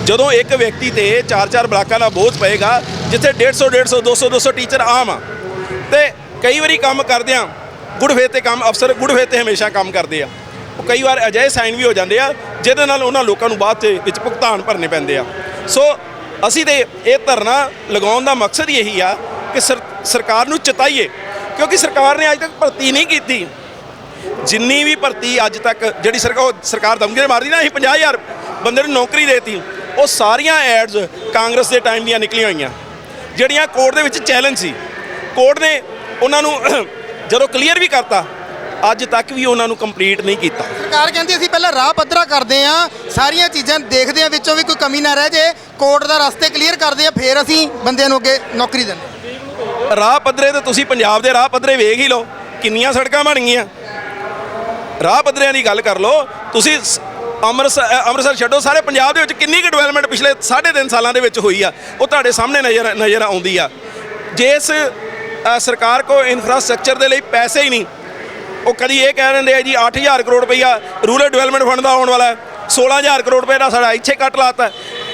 ਜਦੋਂ ਇੱਕ ਵਿਅਕਤੀ ਤੇ 4-4 ਬਲਾਕਾਂ ਦਾ ਬੋਝ ਪਏਗਾ ਜਿੱਥੇ 150 150 200 200 ਟੀਚਰ ਆਮ ਆ। ਤੇ ਕਈ ਵਾਰੀ ਕੰਮ ਕਰਦਿਆਂ ਗੁੜਫੇ ਤੇ ਕੰਮ ਅਫਸਰ ਗੁੜਫੇ ਤੇ ਹਮੇਸ਼ਾ ਕੰਮ ਕਰਦੇ ਆ। ਉਹ ਕਈ ਵਾਰ ਅਜਿਹੇ ਸਾਈਨ ਵੀ ਹੋ ਜਾਂਦੇ ਆ, ਜਿਹਦੇ ਨਾਲ ਉਹਨਾਂ ਲੋਕਾਂ ਨੂੰ ਬਾਅਦ ਚ ਵਿੱਚ ਭੁਗਤਾਨ ਭਰਨੇ ਪੈਂਦੇ ਆ। ਸੋ ਅਸੀਂ ਤੇ ਇਹ ਧਰਨਾ ਲਗਾਉਣ ਦਾ ਮਕਸਦ ਇਹੀ ਆ ਕਿ ਸਰਕਾਰ ਨੂੰ ਚਿਤਾਈਏ, ਕਿਉਂਕਿ ਸਰਕਾਰ ਨੇ ਅੱਜ ਤੱਕ ਭਰਤੀ ਨਹੀਂ ਕੀਤੀ। ਜਿੰਨੀ ਵੀ ਭਰਤੀ ਅੱਜ ਤੱਕ ਜਿਹੜੀ ਸਰਕਾਰ ਸਰਕਾਰ ਦਮਗੇ ਮਾਰਦੀ ਨਾ, ਅਸੀਂ 50000 ਬੰਦੇ ਨੂੰ ਨੌਕਰੀ ਦੇਤੀ, ਉਹ ਸਾਰੀਆਂ ਐਡਸ ਕਾਂਗਰਸ ਦੇ ਟਾਈਮ ਦੀਆਂ ਨਿਕਲੀਆਂ ਹੋਈਆਂ। ਜਿਹੜੀਆਂ ਕੋਰਟ ਦੇ ਵਿੱਚ ਚੈਲੰਜ ਸੀ। ਕੋਰਟ ਨੇ ਉਹਨਾਂ ਨੂੰ ਜਦੋਂ ਕਲੀਅਰ ਵੀ ਕਰਤਾ ਅੱਜ ਤੱਕ ਵੀ ਉਹਨਾਂ ਨੂੰ ਕੰਪਲੀਟ ਨਹੀਂ ਕੀਤਾ। ਸਰਕਾਰ ਕਹਿੰਦੀ ਅਸੀਂ ਪਹਿਲਾਂ ਰਾਹ ਪੱਧਰਾ ਕਰਦੇ ਆ ਸਾਰੀਆਂ ਚੀਜ਼ਾਂ ਦੇਖਦੇ ਆ ਵਿੱਚੋਂ ਵੀ ਕੋਈ ਕਮੀ ਨਾ ਰਹਿ ਜੇ ਕੋਰਟ ਦਾ ਰਸਤੇ ਕਲੀਅਰ ਕਰਦੇ ਆ ਫਿਰ ਅਸੀਂ ਬੰਦਿਆਂ ਨੂੰ ਅੱਗੇ ਨੌਕਰੀ ਦਿੰਦੇ ਰਾਹ ਪੱਧਰੇ ਤੇ ਤੁਸੀਂ ਪੰਜਾਬ ਦੇ ਰਾਹ ਪੱਧਰੇ ਵੇਖ ਹੀ ਲਓ ਕਿੰਨੀਆਂ ਸੜਕਾਂ ਬਣ ਗਈਆਂ। ਰਾਹ ਪੱਧਰਿਆਂ ਦੀ ਗੱਲ ਕਰ ਲਓ ਤੁਸੀਂ ਅੰਮ੍ਰਿਤਸਰ ਅੰਮ੍ਰਿਤਸਰ ਛੱਡੋ ਸਾਰੇ ਪੰਜਾਬ ਦੇ ਵਿੱਚ ਕਿੰਨੀ ਕੁ ਡਿਵੈਲਪਮੈਂਟ ਪਿਛਲੇ 3.5 ਸਾਲਾਂ ਦੇ ਵਿੱਚ ਹੋਈ ਆ ਉਹ ਤੁਹਾਡੇ ਸਾਹਮਣੇ ਨਜ਼ਰ ਨਜ਼ਰ ਆਉਂਦੀ ਆ। ਜਿਸ ਅ, ਸਰਕਾਰ ਕੋ ਇਨਫਰਾਸਟ੍ਰਕਚਰ ਦੇ ਲਈ ਪੈਸੇ ਹੀ ਨਹੀਂ ਉਹ ਕਦੀ ਇਹ ਕਹਿ ਦਿੰਦੇ ਆ ਜੀ 8000 ਕਰੋੜ ਰੁਪਈਆ ਰੂਰਲ ਡਿਵੈਲਪਮੈਂਟ ਫੰਡ ਦਾ ਆਉਣ ਵਾਲਾ ਹੈ 16000 ਕਰੋੜ ਰੁਪਏ ਦਾ ਸਾਡਾ ਇੱਥੇ ਕੱਟ ਲਾਤਾ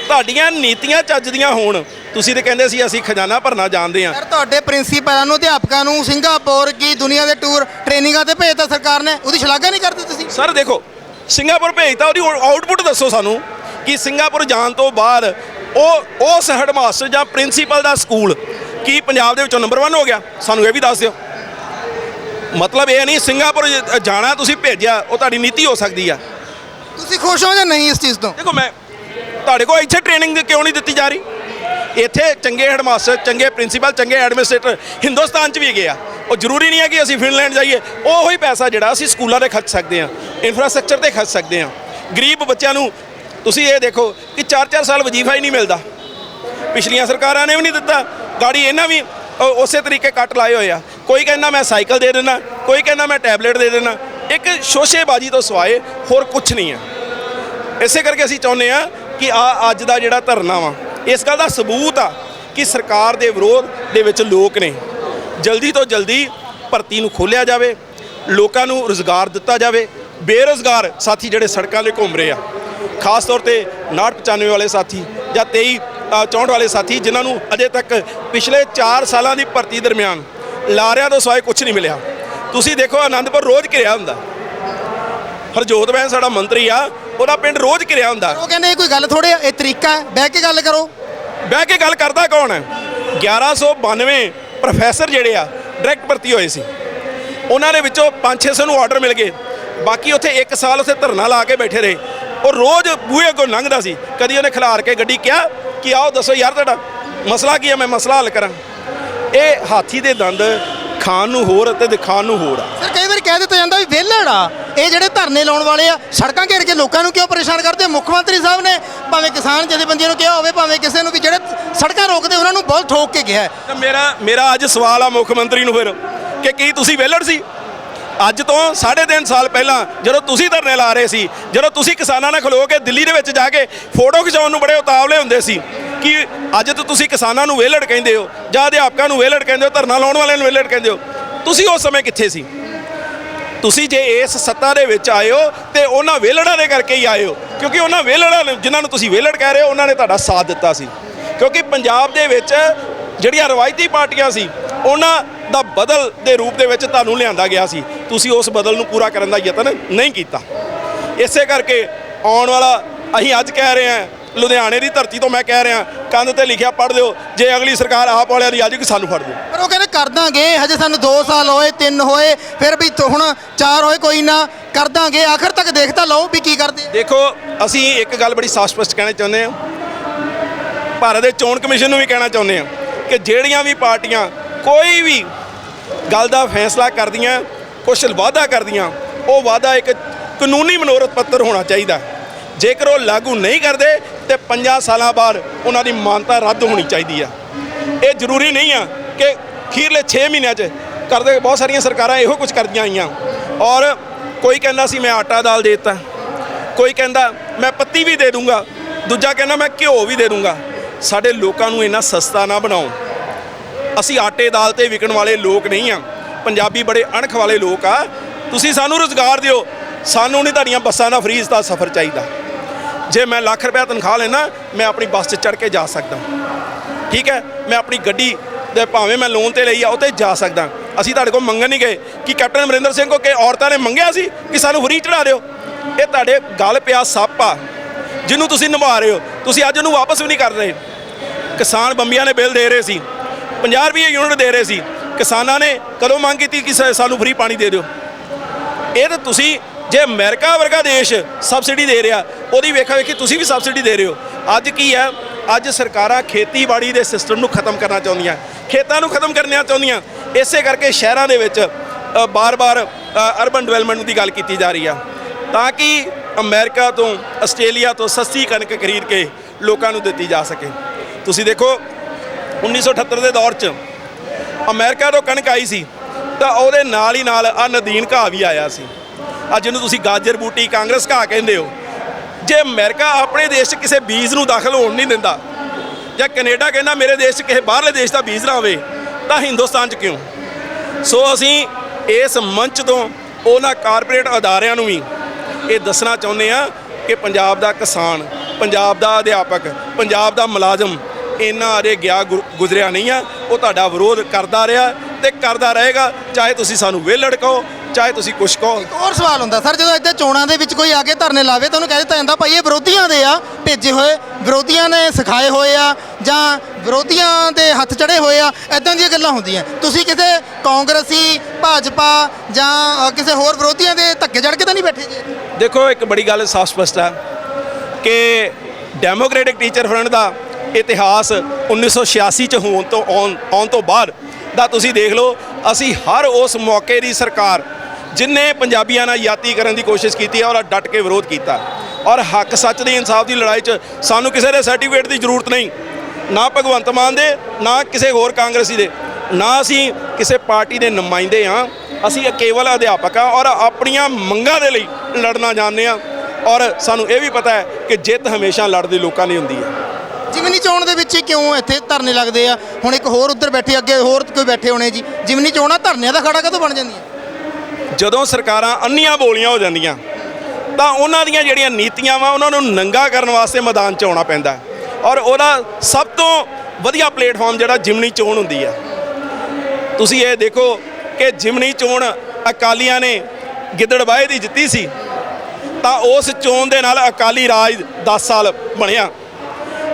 ਤੁਹਾਡੀਆਂ ਨੀਤੀਆਂ ਚੱਜਦੀਆਂ ਹੋਣ ਤੁਸੀਂ ਤੇ ਕਹਿੰਦੇ ਸੀ ਅਸੀਂ ਖਜ਼ਾਨਾ ਭਰਨਾ ਜਾਣਦੇ ਆ ਸਰ ਤੁਹਾਡੇ ਪ੍ਰਿੰਸੀਪਲਾਂ ਨੂੰ ਅਧਿਆਪਕਾਂ ਨੂੰ ਸਿੰਗਾਪੁਰ ਕੀ ਦੁਨੀਆ ਦੇ ਟੂਰ ਟ੍ਰੇਨਿੰਗਾਂ ਤੇ ਭੇਜਤਾ ਸਰਕਾਰ ਨੇ ਉਹਦੀ ਸ਼ਲਾਘਾ ਨਹੀਂ ਕਰਦੇ ਤੁਸੀਂ? ਸਰ ਦੇਖੋ ਸਿੰਗਾਪੁਰ ਭੇਜਤਾ ਉਹਦੀ ਆਊਟਪੁੱਟ ਦੱਸੋ ਸਾਨੂੰ ਕਿ ਸਿੰਗਾਪੁਰ ਜਾਣ ਤੋਂ ਬਾਅਦ ਉਹ ਉਸ ਹੈਡਮਾਸਟਰ ਜਾਂ ਪ੍ਰਿੰਸੀਪਲ ਦਾ ਸਕੂਲ ਕੀ ਪੰਜਾਬ ਦੇ ਵਿੱਚੋਂ ਨੰਬਰ 1 ਹੋ ਗਿਆ? ਸਾਨੂੰ ਇਹ ਵੀ ਦੱਸ ਦਿਓ। ਮਤਲਬ ਇਹ ਨਹੀਂ ਸਿੰਗਾਪੁਰ ਜ- ਜਾਣਾ ਤੁਸੀਂ ਭੇਜਿਆ ਉਹ ਤੁਹਾਡੀ ਨੀਤੀ ਹੋ ਸਕਦੀ ਆ। ਤੁਸੀਂ ਖੁਸ਼ ਹੋ ਜਾਂ ਨਹੀਂ ਇਸ ਚੀਜ਼ ਤੋਂ? ਦੇਖੋ ਮੈਂ ਤੁਹਾਡੇ ਕੋਲ ਇੱਥੇ ਟ੍ਰੇਨਿੰਗ ਕਿਉਂ ਨਹੀਂ ਦਿੱਤੀ ਜਾ ਰਹੀ? ਇੱਥੇ ਚੰਗੇ ਹੈਡਮਾਸਟਰ ਚੰਗੇ ਪ੍ਰਿੰਸੀਪਲ ਚੰਗੇ ਐਡਮਿਨਿਸਟ੍ਰੇਟਰ ਹਿੰਦੁਸਤਾਨ 'ਚ ਵੀ ਹੈਗੇ ਆ। ਉਹ ਜ਼ਰੂਰੀ ਨਹੀਂ ਹੈ ਕਿ ਅਸੀਂ ਫਿਨਲੈਂਡ ਜਾਈਏ। ਉਹ ਹੀ ਪੈਸਾ ਜਿਹੜਾ ਅਸੀਂ ਸਕੂਲਾਂ ਤੇ ਖਰਚ ਸਕਦੇ ਹਾਂ ਇਨਫਰਾਸਟ੍ਰਕਚਰ ਤੇ ਖਰਚ ਸਕਦੇ ਹਾਂ। ਗਰੀਬ ਬੱਚਿਆਂ ਨੂੰ ਤੁਸੀਂ ਇਹ ਦੇਖੋ ਕਿ 4-4 ਸਾਲ ਵਜ਼ੀਫਾ ਹੀ ਨਹੀਂ ਮਿਲਦਾ। ਪਿਛਲੀਆਂ ਸਰਕਾਰਾਂ ਨੇ ਵੀ ਨਹੀਂ ਦਿੱਤਾ। ਗਾੜੀ ਇਹਨਾਂ ਵੀ ਉਸੇ ਤਰੀਕੇ ਕੱਟ ਲਾਏ ਹੋਏ ਆ। ਕੋਈ ਕਹਿੰਦਾ ਮੈਂ ਸਾਈਕਲ ਦੇ ਦੇਣਾ ਕੋਈ ਕਹਿੰਦਾ ਮੈਂ ਟੈਬਲੇਟ ਦੇ ਦੇਣਾ ਇੱਕ ਸ਼ੋਸ਼ੇਬਾਜ਼ੀ ਤੋਂ ਸਵਾਏ ਹੋਰ ਕੁਝ ਨਹੀਂ ਹੈ ਇਸੇ ਕਰਕੇ ਅਸੀਂ ਚਾਹੁੰਦੇ ਆ ਕਿ ਆ ਅੱਜ ਦਾ ਜਿਹੜਾ ਧਰਨਾ ਵਾ, ਇਸ ਗੱਲ ਦਾ ਸਬੂਤ ਆ ਕਿ ਸਰਕਾਰ ਦੇ ਵਿਰੋਧ ਦੇ ਵਿੱਚ ਲੋਕ ਨੇ। ਜਲਦੀ ਤੋਂ ਜਲਦੀ ਭਰਤੀ ਨੂੰ ਖੋਲ੍ਹਿਆ ਜਾਵੇ, ਲੋਕਾਂ ਨੂੰ ਰੋਜ਼ਗਾਰ ਦਿੱਤਾ ਜਾਵੇ। ਬੇਰੋਜ਼ਗਾਰ ਸਾਥੀ ਜਿਹੜੇ ਸੜਕਾਂ 'ਤੇ ਘੁੰਮ ਰਹੇ ਆ। ਖਾਸ ਤੌਰ ਤੇ 995 ਵਾਲੇ ਸਾਥੀ ਜਾਂ 23 64 ਵਾਲੇ ਸਾਥੀ ਜਿਨ੍ਹਾਂ ਨੂੰ ਅਜੇ ਤੱਕ ਪਿਛਲੇ 4 ਸਾਲਾਂ ਦੀ ਭਰਤੀ ਦਰਮਿਆਨ ਲਾਰਿਆਂ ਤੋਂ ਸਿਵਾਏ ਕੁਝ ਨਹੀਂ ਮਿਲਿਆ। ਤੁਸੀਂ ਦੇਖੋ ਆਨੰਦਪੁਰ ਰੋਜ਼ ਘਿਰਿਆ ਹੁੰਦਾ। ਹਰਜੋਤ ਬਹਿਨ ਸਾਡਾ ਮੰਤਰੀ ਆ ਉਹਦਾ ਪਿੰਡ ਰੋਜ਼ ਘਿਰਿਆ ਹੁੰਦਾ। ਉਹ ਕਹਿੰਦੇ ਇਹ ਕੋਈ ਗੱਲ ਥੋੜੇ ਇਹ ਤਰੀਕਾ ਹੈ। ਬਹਿ ਕੇ ਗੱਲ ਕਰੋ। ਬਹਿ ਕੇ ਗੱਲ ਕਰਦਾ ਕੌਣ ਹੈ? 1192 ਪ੍ਰੋਫੈਸਰ ਜਿਹੜੇ ਆ ਡਾਇਰੈਕਟ ਭਰਤੀ ਹੋਏ ਸੀ। ਉਹਨਾਂ ਦੇ ਵਿੱਚੋਂ 5-600 ਨੂੰ ਆਰਡਰ ਮਿਲ ਗਏ। ਬਾਕੀ ਉੱਥੇ 1 ਸਾਲ ਉੱਥੇ ਧਰਨਾ ਲਾ ਕੇ ਬੈਠੇ ਰਹੇ। ਉਹ ਰੋਜ਼ ਬੂਹੇ ਅੱਗੋਂ ਲੰਘਦਾ ਸੀ। ਕਦੀ ਉਹਨੇ ਖਿਲਾਰ ਕੇ ਗੱਡੀ ਕਿਹਾ ਕਿ ਆਓ ਦੱਸੋ ਯਾਰ ਤੁਹਾਡਾ। ਮਸਲਾ ਕੀ ਹੈ ਮੈਂ ਮਸਲਾ ਹੱਲ ਕਰਾਂ। ਇਹ ਹਾਥੀ ਦੇ ਦੰਦ ਖਾਣ ਨੂੰ ਹੋਰ ਅਤੇ ਦਿਖਾਣ ਨੂੰ ਹੋਰ ਆ। ਸਰ ਕਈ ਵਾਰੀ ਕਹਿ ਦਿੱਤਾ ਜਾਂਦਾ ਵੀ ਵਿਹਲੜ ਆ ਇਹ ਜਿਹੜੇ ਧਰਨੇ ਲਾਉਣ ਵਾਲੇ ਆ ਸੜਕਾਂ ਘੇਰ ਕੇ ਲੋਕਾਂ ਨੂੰ ਕਿਉਂ ਪਰੇਸ਼ਾਨ ਕਰਦੇ? ਮੁੱਖ ਮੰਤਰੀ ਸਾਹਿਬ ਨੇ ਭਾਵੇਂ ਕਿਸਾਨ ਜਥੇਬੰਦੀਆਂ ਨੂੰ ਕਿਹਾ ਹੋਵੇ ਭਾਵੇਂ ਕਿਸੇ ਨੂੰ ਵੀ ਜਿਹੜੇ ਸੜਕਾਂ ਰੋਕਦੇ ਉਹਨਾਂ ਨੂੰ ਬਹੁਤ ਠੋਕ ਕੇ ਗਿਆ ਹੈ। ਤਾਂ ਮੇਰਾ ਮੇਰਾ ਅੱਜ ਸਵਾਲ ਆ ਮੁੱਖ ਮੰਤਰੀ ਨੂੰ ਫਿਰ ਕਿ ਕੀ ਤੁਸੀਂ ਵਿਹਲੜ ਸੀ? ਅੱਜ ਤੋਂ 3.5 ਸਾਲ ਪਹਿਲਾਂ ਜਦੋਂ ਤੁਸੀਂ ਧਰਨੇ ਲਾ ਰਹੇ ਸੀ, ਜਦੋਂ ਤੁਸੀਂ ਕਿਸਾਨਾਂ ਨਾਲ ਖਲੋ ਕੇ ਦਿੱਲੀ ਦੇ ਵਿੱਚ ਜਾ ਕੇ ਫੋਟੋ ਖਿਚਾਉਣ ਨੂੰ ਬੜੇ ਉਤਾਵਲੇ ਹੁੰਦੇ ਸੀ ਕਿ ਅੱਜ ਤੋਂ ਤੁਸੀਂ ਕਿਸਾਨਾਂ ਨੂੰ ਵਿਹਲੜ ਕਹਿੰਦੇ ਹੋ, ਜਾਂ ਅਧਿਆਪਕਾਂ ਨੂੰ ਵਿਹਲੜ ਕਹਿੰਦੇ ਹੋ, ਧਰਨਾ ਲਾਉਣ ਵਾਲਿਆਂ ਨੂੰ ਵਿਹਲੜ ਕਹਿੰਦੇ ਹੋ, ਤੁਸੀਂ ਉਸ ਸਮੇਂ ਕਿੱਥੇ ਸੀ? ਤੁਸੀਂ ਜੇ ਇਸ ਸੱਤਾ ਦੇ ਵਿੱਚ ਆਏ ਹੋ ਤੇ ਉਹਨਾਂ ਵਿਹਲੜਾਂ ਦੇ ਕਰਕੇ ਹੀ ਆਏ ਹੋ, ਕਿਉਂਕਿ ਉਹਨਾਂ ਵਿਹਲੜਾਂ ਨੇ ਜਿਨ੍ਹਾਂ ਨੂੰ ਤੁਸੀਂ ਵਿਹਲੜ ਕਹਿ ਰਹੇ ਹੋ, ਉਹਨਾਂ ਨੇ ਤੁਹਾਡਾ ਸਾਥ ਦਿੱਤਾ ਸੀ। ਕਿਉਂਕਿ ਪੰਜਾਬ ਦੇ ਵਿੱਚ ਜਿਹੜੀਆਂ ਰਵਾਇਤੀ ਪਾਰਟੀਆਂ ਸੀ ਉਹਨਾਂ ਦਾ ਬਦਲ ਦੇ ਰੂਪ ਦੇ ਵਿੱਚ ਤੁਹਾਨੂੰ ਲਿਆਂਦਾ ਗਿਆ ਸੀ। ਤੁਸੀਂ ਉਸ ਬਦਲ ਨੂੰ ਪੂਰਾ ਕਰਨ ਦਾ ਯਤਨ ਨਹੀਂ ਕੀਤਾ। ਇਸੇ ਕਰਕੇ ਆਉਣ ਵਾਲਾ ਅਸੀਂ ਅੱਜ ਕਹਿ ਰਹੇ ਹਾਂ ਲੁਧਿਆਣੇ ਦੀ ਧਰਤੀ ਤੋਂ ਮੈਂ ਕਹਿ ਰਿਹਾ ਕੰਧ ਤੇ ਲਿਖਿਆ ਪੜ੍ਹ ਦਿਓ ਜੇ ਅਗਲੀ ਸਰਕਾਰ ਆਪ ਵਾਲਿਆਂ ਦੀ ਆ ਜਾਊਗੀ ਸਾਨੂੰ ਫੜ ਦਿਓ। ਪਰ ਉਹ ਕਹਿੰਦੇ ਕਰ ਦਾਂਗੇ ਹਜੇ ਸਾਨੂੰ 2 ਸਾਲ ਹੋਏ 3 ਹੋਏ ਫਿਰ ਵੀ ਹੁਣ 4 ਹੋਏ ਕੋਈ ਨਾ ਕਰ ਦਾਂਗੇ। ਆਖਰ ਤੱਕ ਦੇਖ ਤਾਂ ਲਓ ਵੀ ਕੀ ਕਰਦੇ। ਦੇਖੋ ਅਸੀਂ ਇੱਕ ਗੱਲ ਬੜੀ ਸਾਫ਼ ਸਪਸ਼ਟ ਕਹਿਣਾ ਚਾਹੁੰਦੇ ਹਾਂ। ਭਾਰਤ ਦੇ ਚੋਣ ਕਮਿਸ਼ਨ ਨੂੰ ਵੀ ਕਹਿਣਾ ਚਾਹੁੰਦੇ ਹਾਂ। ਕਿ ਜਿਹੜੀਆਂ ਵੀ ਪਾਰਟੀਆਂ ਕੋਈ ਵੀ ਗੱਲ ਦਾ ਫੈਸਲਾ ਕਰਦੀਆਂ ਕੁਝ ਵਾਅਦਾ ਕਰਦੀਆਂ, ਉਹ ਵਾਅਦਾ ਇੱਕ ਕਾਨੂੰਨੀ ਮਨੋਰਥ ਪੱਤਰ ਹੋਣਾ ਚਾਹੀਦਾ ਜੇਕਰ ਉਹ ਲਾਗੂ ਨਹੀਂ ਕਰਦੇ, ਤੇ 5 ਸਾਲਾਂ ਬਾਅਦ ਉਹਨਾਂ ਦੀ ਮਾਨਤਾ ਰੱਦ ਹੋਣੀ ਚਾਹੀਦੀ ਆ। ਇਹ ਜ਼ਰੂਰੀ ਨਹੀਂ ਆ ਕਿ ਖੀਰਲੇ 6 ਮਹੀਨਿਆਂ 'ਚ ਕਰਦੇ ਬਹੁਤ ਸਾਰੀਆਂ ਸਰਕਾਰਾਂ ਇਹੋ ਕੁਝ ਕਰਦੀਆਂ ਆਈਆਂ। ਔਰ ਕੋਈ ਕਹਿੰਦਾ ਸੀ, ਮੈਂ ਆਟਾ ਦਾਲ ਦੇ ਦਿੱਤਾ। ਕੋਈ ਕਹਿੰਦਾ, ਮੈਂ ਪੱਤੀ ਵੀ ਦੇ ਦੂੰਗਾ। ਦੂਜਾ ਕਹਿੰਦਾ, ਮੈਂ ਘਿਓ ਵੀ ਦੇ ਦੂੰਗਾ। ਸਾਡੇ ਲੋਕਾਂ ਨੂੰ ਇੰਨਾ ਸਸਤਾ ਨਾ ਬਣਾਓ। ਅਸੀਂ ਆਟੇ ਦਾਲ ਤੇ ਵਿਕਣ ਵਾਲੇ ਲੋਕ ਨਹੀਂ ਆ। ਪੰਜਾਬੀ ਬੜੇ ਅਣਖ ਵਾਲੇ ਲੋਕ ਆ। ਤੁਸੀਂ ਸਾਨੂੰ ਰੋਜ਼ਗਾਰ ਦਿਓ। ਸਾਨੂੰ ਨਹੀਂ ਤੁਹਾਡੀਆਂ ਬੱਸਾਂ ਦਾ ਫ੍ਰੀ ਦਾ ਸਫ਼ਰ ਚਾਹੀਦਾ। ਜੇ ਮੈਂ ਲੱਖ ਰੁਪਏ ਤਨਖਾਹ ਲੈਣਾ ਮੈਂ ਆਪਣੀ ਬੱਸ 'ਚ ਚੜ੍ਹ ਕੇ ਜਾ ਸਕਦਾ। ਠੀਕ ਹੈ? ਮੈਂ ਆਪਣੀ ਗੱਡੀ ਦੇ ਭਾਵੇਂ ਮੈਂ ਲੋਨ ਤੇ ਲਈ ਆ ਉਹ ਤੇ ਜਾ ਸਕਦਾ। ਅਸੀਂ ਤੁਹਾਡੇ ਕੋਲ ਮੰਗਣ ਨਹੀਂ ਗਏ ਕਿ ਕੈਪਟਨ ਅਮਰਿੰਦਰ ਸਿੰਘ ਕੋ ਕਿ ਔਰਤਾਂ ਨੇ ਮੰਗਿਆ ਸੀ ਕਿ ਸਾਨੂੰ ਫਰੀ ਚੜਾ ਦਿਓ। ਇਹ ਤੁਹਾਡੇ ਗੱਲ ਪਿਆ ਸੱਪ ਆ। ਜਿਹਨੂੰ ਤੁਸੀਂ ਨਿਭਾ ਰਹੇ ਹੋ। ਤੁਸੀਂ ਅੱਜ ਉਹਨੂੰ ਵਾਪਸ ਵੀ ਨਹੀਂ ਕਰ ਰਹੇ। ਕਿਸਾਨ ਬੰਬੀਆਂ ਨੇ ਬਿੱਲ ਦੇ ਰਹੇ ਸੀ 50 ਰੁਪਏ ਯੂਨਿਟ ਦੇ ਰਹੇ ਸੀ। ਕਿਸਾਨਾਂ ਨੇ ਕਦੋਂ ਮੰਗ ਕੀਤੀ ਕਿ ਸਾ- ਸਾਨੂੰ ਫ੍ਰੀ ਪਾਣੀ ਦੇ ਦਿਓ? ਇਹ ਤਾਂ ਤੁਸੀਂ ਜੇ ਅਮਰੀਕਾ ਵਰਗਾ ਦੇਸ਼ ਸਬਸਿਡੀ ਦੇ ਰਿਹਾ ਉਹਦੀ ਵੇਖਾ ਵੇਖੀ ਤੁਸੀਂ ਵੀ ਸਬਸਿਡੀ ਦੇ ਰਹੇ ਹੋ। ਅੱਜ ਕੀ ਹੈ? ਅੱਜ ਸਰਕਾਰਾਂ ਖੇਤੀਬਾੜੀ ਦੇ ਸਿਸਟਮ ਨੂੰ ਖਤਮ ਕਰਨਾ ਚਾਹੁੰਦੀਆਂ ਖੇਤਾਂ ਨੂੰ ਖਤਮ ਕਰਨਾ ਚਾਹੁੰਦੀਆਂ। ਇਸੇ ਕਰਕੇ ਸ਼ਹਿਰਾਂ ਦੇ ਵਿੱਚ ਅ, ਬਾਰ-ਬਾਰ ਅਰਬਨ ਡਿਵੈਲਪਮੈਂਟ ਦੀ ਗੱਲ ਕੀਤੀ ਜਾ ਰਹੀ ਆ। ਤਾਂ ਕਿ ਅਮਰੀਕਾ ਤੋਂ ਆਸਟ੍ਰੇਲੀਆ ਤੋਂ ਸਸਤੀ ਕਣਕ ਖਰੀਦ ਕੇ ਲੋਕਾਂ ਨੂੰ ਦਿੱਤੀ ਜਾ ਸਕੇ। ਤੁਸੀਂ ਦੇਖੋ 1978 ਦੇ ਦੌਰ 'ਚ ਅਮਰੀਕਾ ਤੋਂ ਕਣਕ ਆਈ ਸੀ, ਤਾਂ ਉਹਦੇ ਨਾਲ ਹੀ ਨਾਲ ਆ ਨਦੀਨ ਘਾਹ ਵੀ ਆਇਆ ਸੀ। ਅੱਜ ਜਿਹਨੂੰ ਤੁਸੀਂ ਗਾਜਰ, ਬੂਟੀ, ਕਾਂਗਰਸ ਘਾਹ ਕਹਿੰਦੇ ਹੋ। ਜੇ ਅਮਰੀਕਾ ਆਪਣੇ ਦੇਸ਼ 'ਚ ਕਿਸੇ ਬੀਜ ਨੂੰ ਦਾਖਲ ਹੋਣ ਨਹੀਂ ਦਿੰਦਾ, ਜਾਂ ਕੈਨੇਡਾ ਕਹਿੰਦਾ ਮੇਰੇ ਦੇਸ਼ 'ਚ ਕਿਸੇ ਬਾਹਰਲੇ ਦੇਸ਼ ਦਾ ਬੀਜ ਨਾ ਹੋਵੇ, ਤਾਂ ਹਿੰਦੁਸਤਾਨ 'ਚ ਕਿਉਂ? ਸੋ ਅਸੀਂ ਇਸ ਮੰਚ ਤੋਂ ਉਹਨਾਂ ਕਾਰਪੋਰੇਟ ਅਦਾਰਿਆਂ ਨੂੰ ਵੀ ਇਹ ਦੱਸਣਾ ਚਾਹੁੰਦੇ ਆ ਕਿ ਪੰਜਾਬ ਦਾ ਕਿਸਾਨ, ਪੰਜਾਬ ਦਾ ਅਧਿਆਪਕ, ਪੰਜਾਬ ਦਾ ਮੁਲਾਜ਼ਮ ਇੰਨਾ ਅਰੇ ਗਿਆ ਗੁਜ਼ਰਿਆ ਨਹੀਂ ਆ ਉਹ ਤੁਹਾਡਾ ਵਿਰੋਧ ਕਰਦਾ ਰਿਹਾ ਤੇ ਕਰਦਾ ਰਹੇਗਾ ਚਾਹੇ ਤੁਸੀਂ ਸਾਨੂੰ ਵਿਹਲੜ ਕਹੋ ਚਾਹੇ ਤੁਸੀਂ ਕੁਛ ਕਹੋ। ਇੱਕ ਹੋਰ ਸਵਾਲ ਹੁੰਦਾ ਸਰ ਜਦੋਂ ਇੱਥੇ ਚੋਣਾਂ ਦੇ ਵਿੱਚ ਕੋਈ ਆ ਕੇ ਧਰਨੇ ਲਾਵੇ ਤਾਂ ਉਹਨੂੰ ਕਹਿ ਦਿੱਤਾ ਜਾਂਦਾ ਭਾਈ ਇਹ ਵਿਰੋਧੀਆਂ ਦੇ ਆ ਭੇਜੇ ਹੋਏ ਵਿਰੋਧੀਆਂ ਨੇ ਸਿਖਾਏ ਹੋਏ ਆ ਜਾਂ ਵਿਰੋਧੀਆਂ ਦੇ ਹੱਥ ਚੜੇ ਹੋਏ ਆ ਐਦਾਂ ਦੀਆਂ ਗੱਲਾਂ ਹੁੰਦੀਆਂ। ਤੁਸੀਂ ਕਿਸੇ ਕਾਂਗਰਸੀ ਭਾਜਪਾ ਜਾਂ ਕਿਸੇ ਹੋਰ ਵਿਰੋਧੀਆਂ ਦੇ ਧੱਕੇ ਚੜ ਕੇ ਤਾਂ ਨਹੀਂ ਬੈਠੇ ਜੀ? ਦੇਖੋ ਇੱਕ ਬੜੀ ਗੱਲ ਸਾਫ਼ ਸਪਸ਼ਟ ਹੈ ਕਿ ਡੈਮੋਕ੍ਰੈਟਿਕ ਟੀਚਰ ਫਰੰਟ ਦਾ ਇਤਿਹਾਸ 1986 ਚ ਹੋਣ ਤੋਂ ਆਉਣ ਆਉਣ ਤੋਂ ਬਾਅਦ ਦਾ ਤੁਸੀਂ ਦੇਖ ਲਓ, ਅਸੀਂ ਹਰ ਉਸ ਮੌਕੇ ਦੀ ਸਰਕਾਰ ਜਿਨੇ ਪੰਜਾਬੀਆਂ ਨਾਲ ਯਾਤੀ ਕਰਨ ਦੀ ਕੋਸ਼ਿਸ਼ ਕੀਤੀ ਹੈ ਔਰ ਡਟ ਕੇ ਵਿਰੋਧ ਕੀਤਾ। ਔਰ ਹੱਕ ਸੱਚ ਦੇ ਇਨਸਾਫ ਦੀ ਲੜਾਈ 'ਚ ਸਾਨੂੰ ਕਿਸੇ ਦੇ ਸਰਟੀਫਿਕੇਟ ਦੀ ਜ਼ਰੂਰਤ ਨਹੀਂ। ਨਾ ਭਗਵੰਤ ਮਾਨ ਦੇ, ਨਾ ਕਿਸੇ ਹੋਰ ਕਾਂਗਰਸੀ ਦੇ। ਨਾ ਅਸੀਂ ਕਿਸੇ ਪਾਰਟੀ ਦੇ ਨੁਮਾਇੰਦੇ ਹਾਂ ਅਸੀਂ ਕੇਵਲ ਅਧਿਆਪਕ ਹਾਂ ਔਰ ਆਪਣੀਆਂ ਮੰਗਾਂ ਦੇ ਲਈ ਲੜਨਾ ਜਾਣਦੇ ਹਾਂ ਔਰ ਸਾਨੂੰ ਇਹ ਵੀ ਪਤਾ ਹੈ ਕਿ ਜਿੱਤ ਹਮੇਸ਼ਾ ਲੜਦੇ ਲੋਕਾਂ ਦੀ ਹੁੰਦੀ ਹੈ। ਜਿਮਨੀ ਚੋਣ ਦੇ ਵਿੱਚ ਹੀ ਕਿਉਂ ਇੱਥੇ ਧਰਨੇ ਲੱਗਦੇ ਆ? ਹੁਣ ਇੱਕ ਹੋਰ ਉੱਧਰ ਬੈਠੇ, ਅੱਗੇ ਹੋਰ ਕੋਈ ਬੈਠੇ ਹੋਣੇ ਜੀ। ਜਿਮਨੀ ਚੋਣਾਂ ਧਰਨਿਆਂ ਦਾ ਖੜਾ ਕਦੋਂ ਬਣ ਜਾਂਦੀਆਂ? ਜਦੋਂ ਸਰਕਾਰਾਂ ਅੰਨੀਆਂ ਬੋਲੀਆਂ ਹੋ ਜਾਂਦੀਆਂ, ਤਾਂ ਉਹਨਾਂ ਦੀਆਂ ਜਿਹੜੀਆਂ ਨੀਤੀਆਂ ਵਾ, ਉਹਨਾਂ ਨੂੰ ਨੰਗਾ ਕਰਨ ਵਾਸਤੇ ਮੈਦਾਨ 'ਚ ਆਉਣਾ ਪੈਂਦਾ। ਔਰ ਉਹਦਾ ਸਭ ਤੋਂ ਵਧੀਆ ਪਲੇਟਫਾਰਮ ਜਿਹੜਾ ਜਿਮਨੀ ਚੋਣ ਹੁੰਦੀ ਹੈ ਤੁਸੀਂ ਇਹ ਦੇਖੋ ਕਿ ਜਿਮਨੀ ਚੋਣ ਅਕਾਲੀਆਂ ਨੇ ਗਿੱਦੜਬਾਹੇ ਦੀ ਜਿੱਤੀ ਸੀ, ਤਾਂ ਉਸ ਚੋਣ ਦੇ ਨਾਲ ਅਕਾਲੀ ਰਾਜ 10 ਸਾਲ ਬਣਿਆ।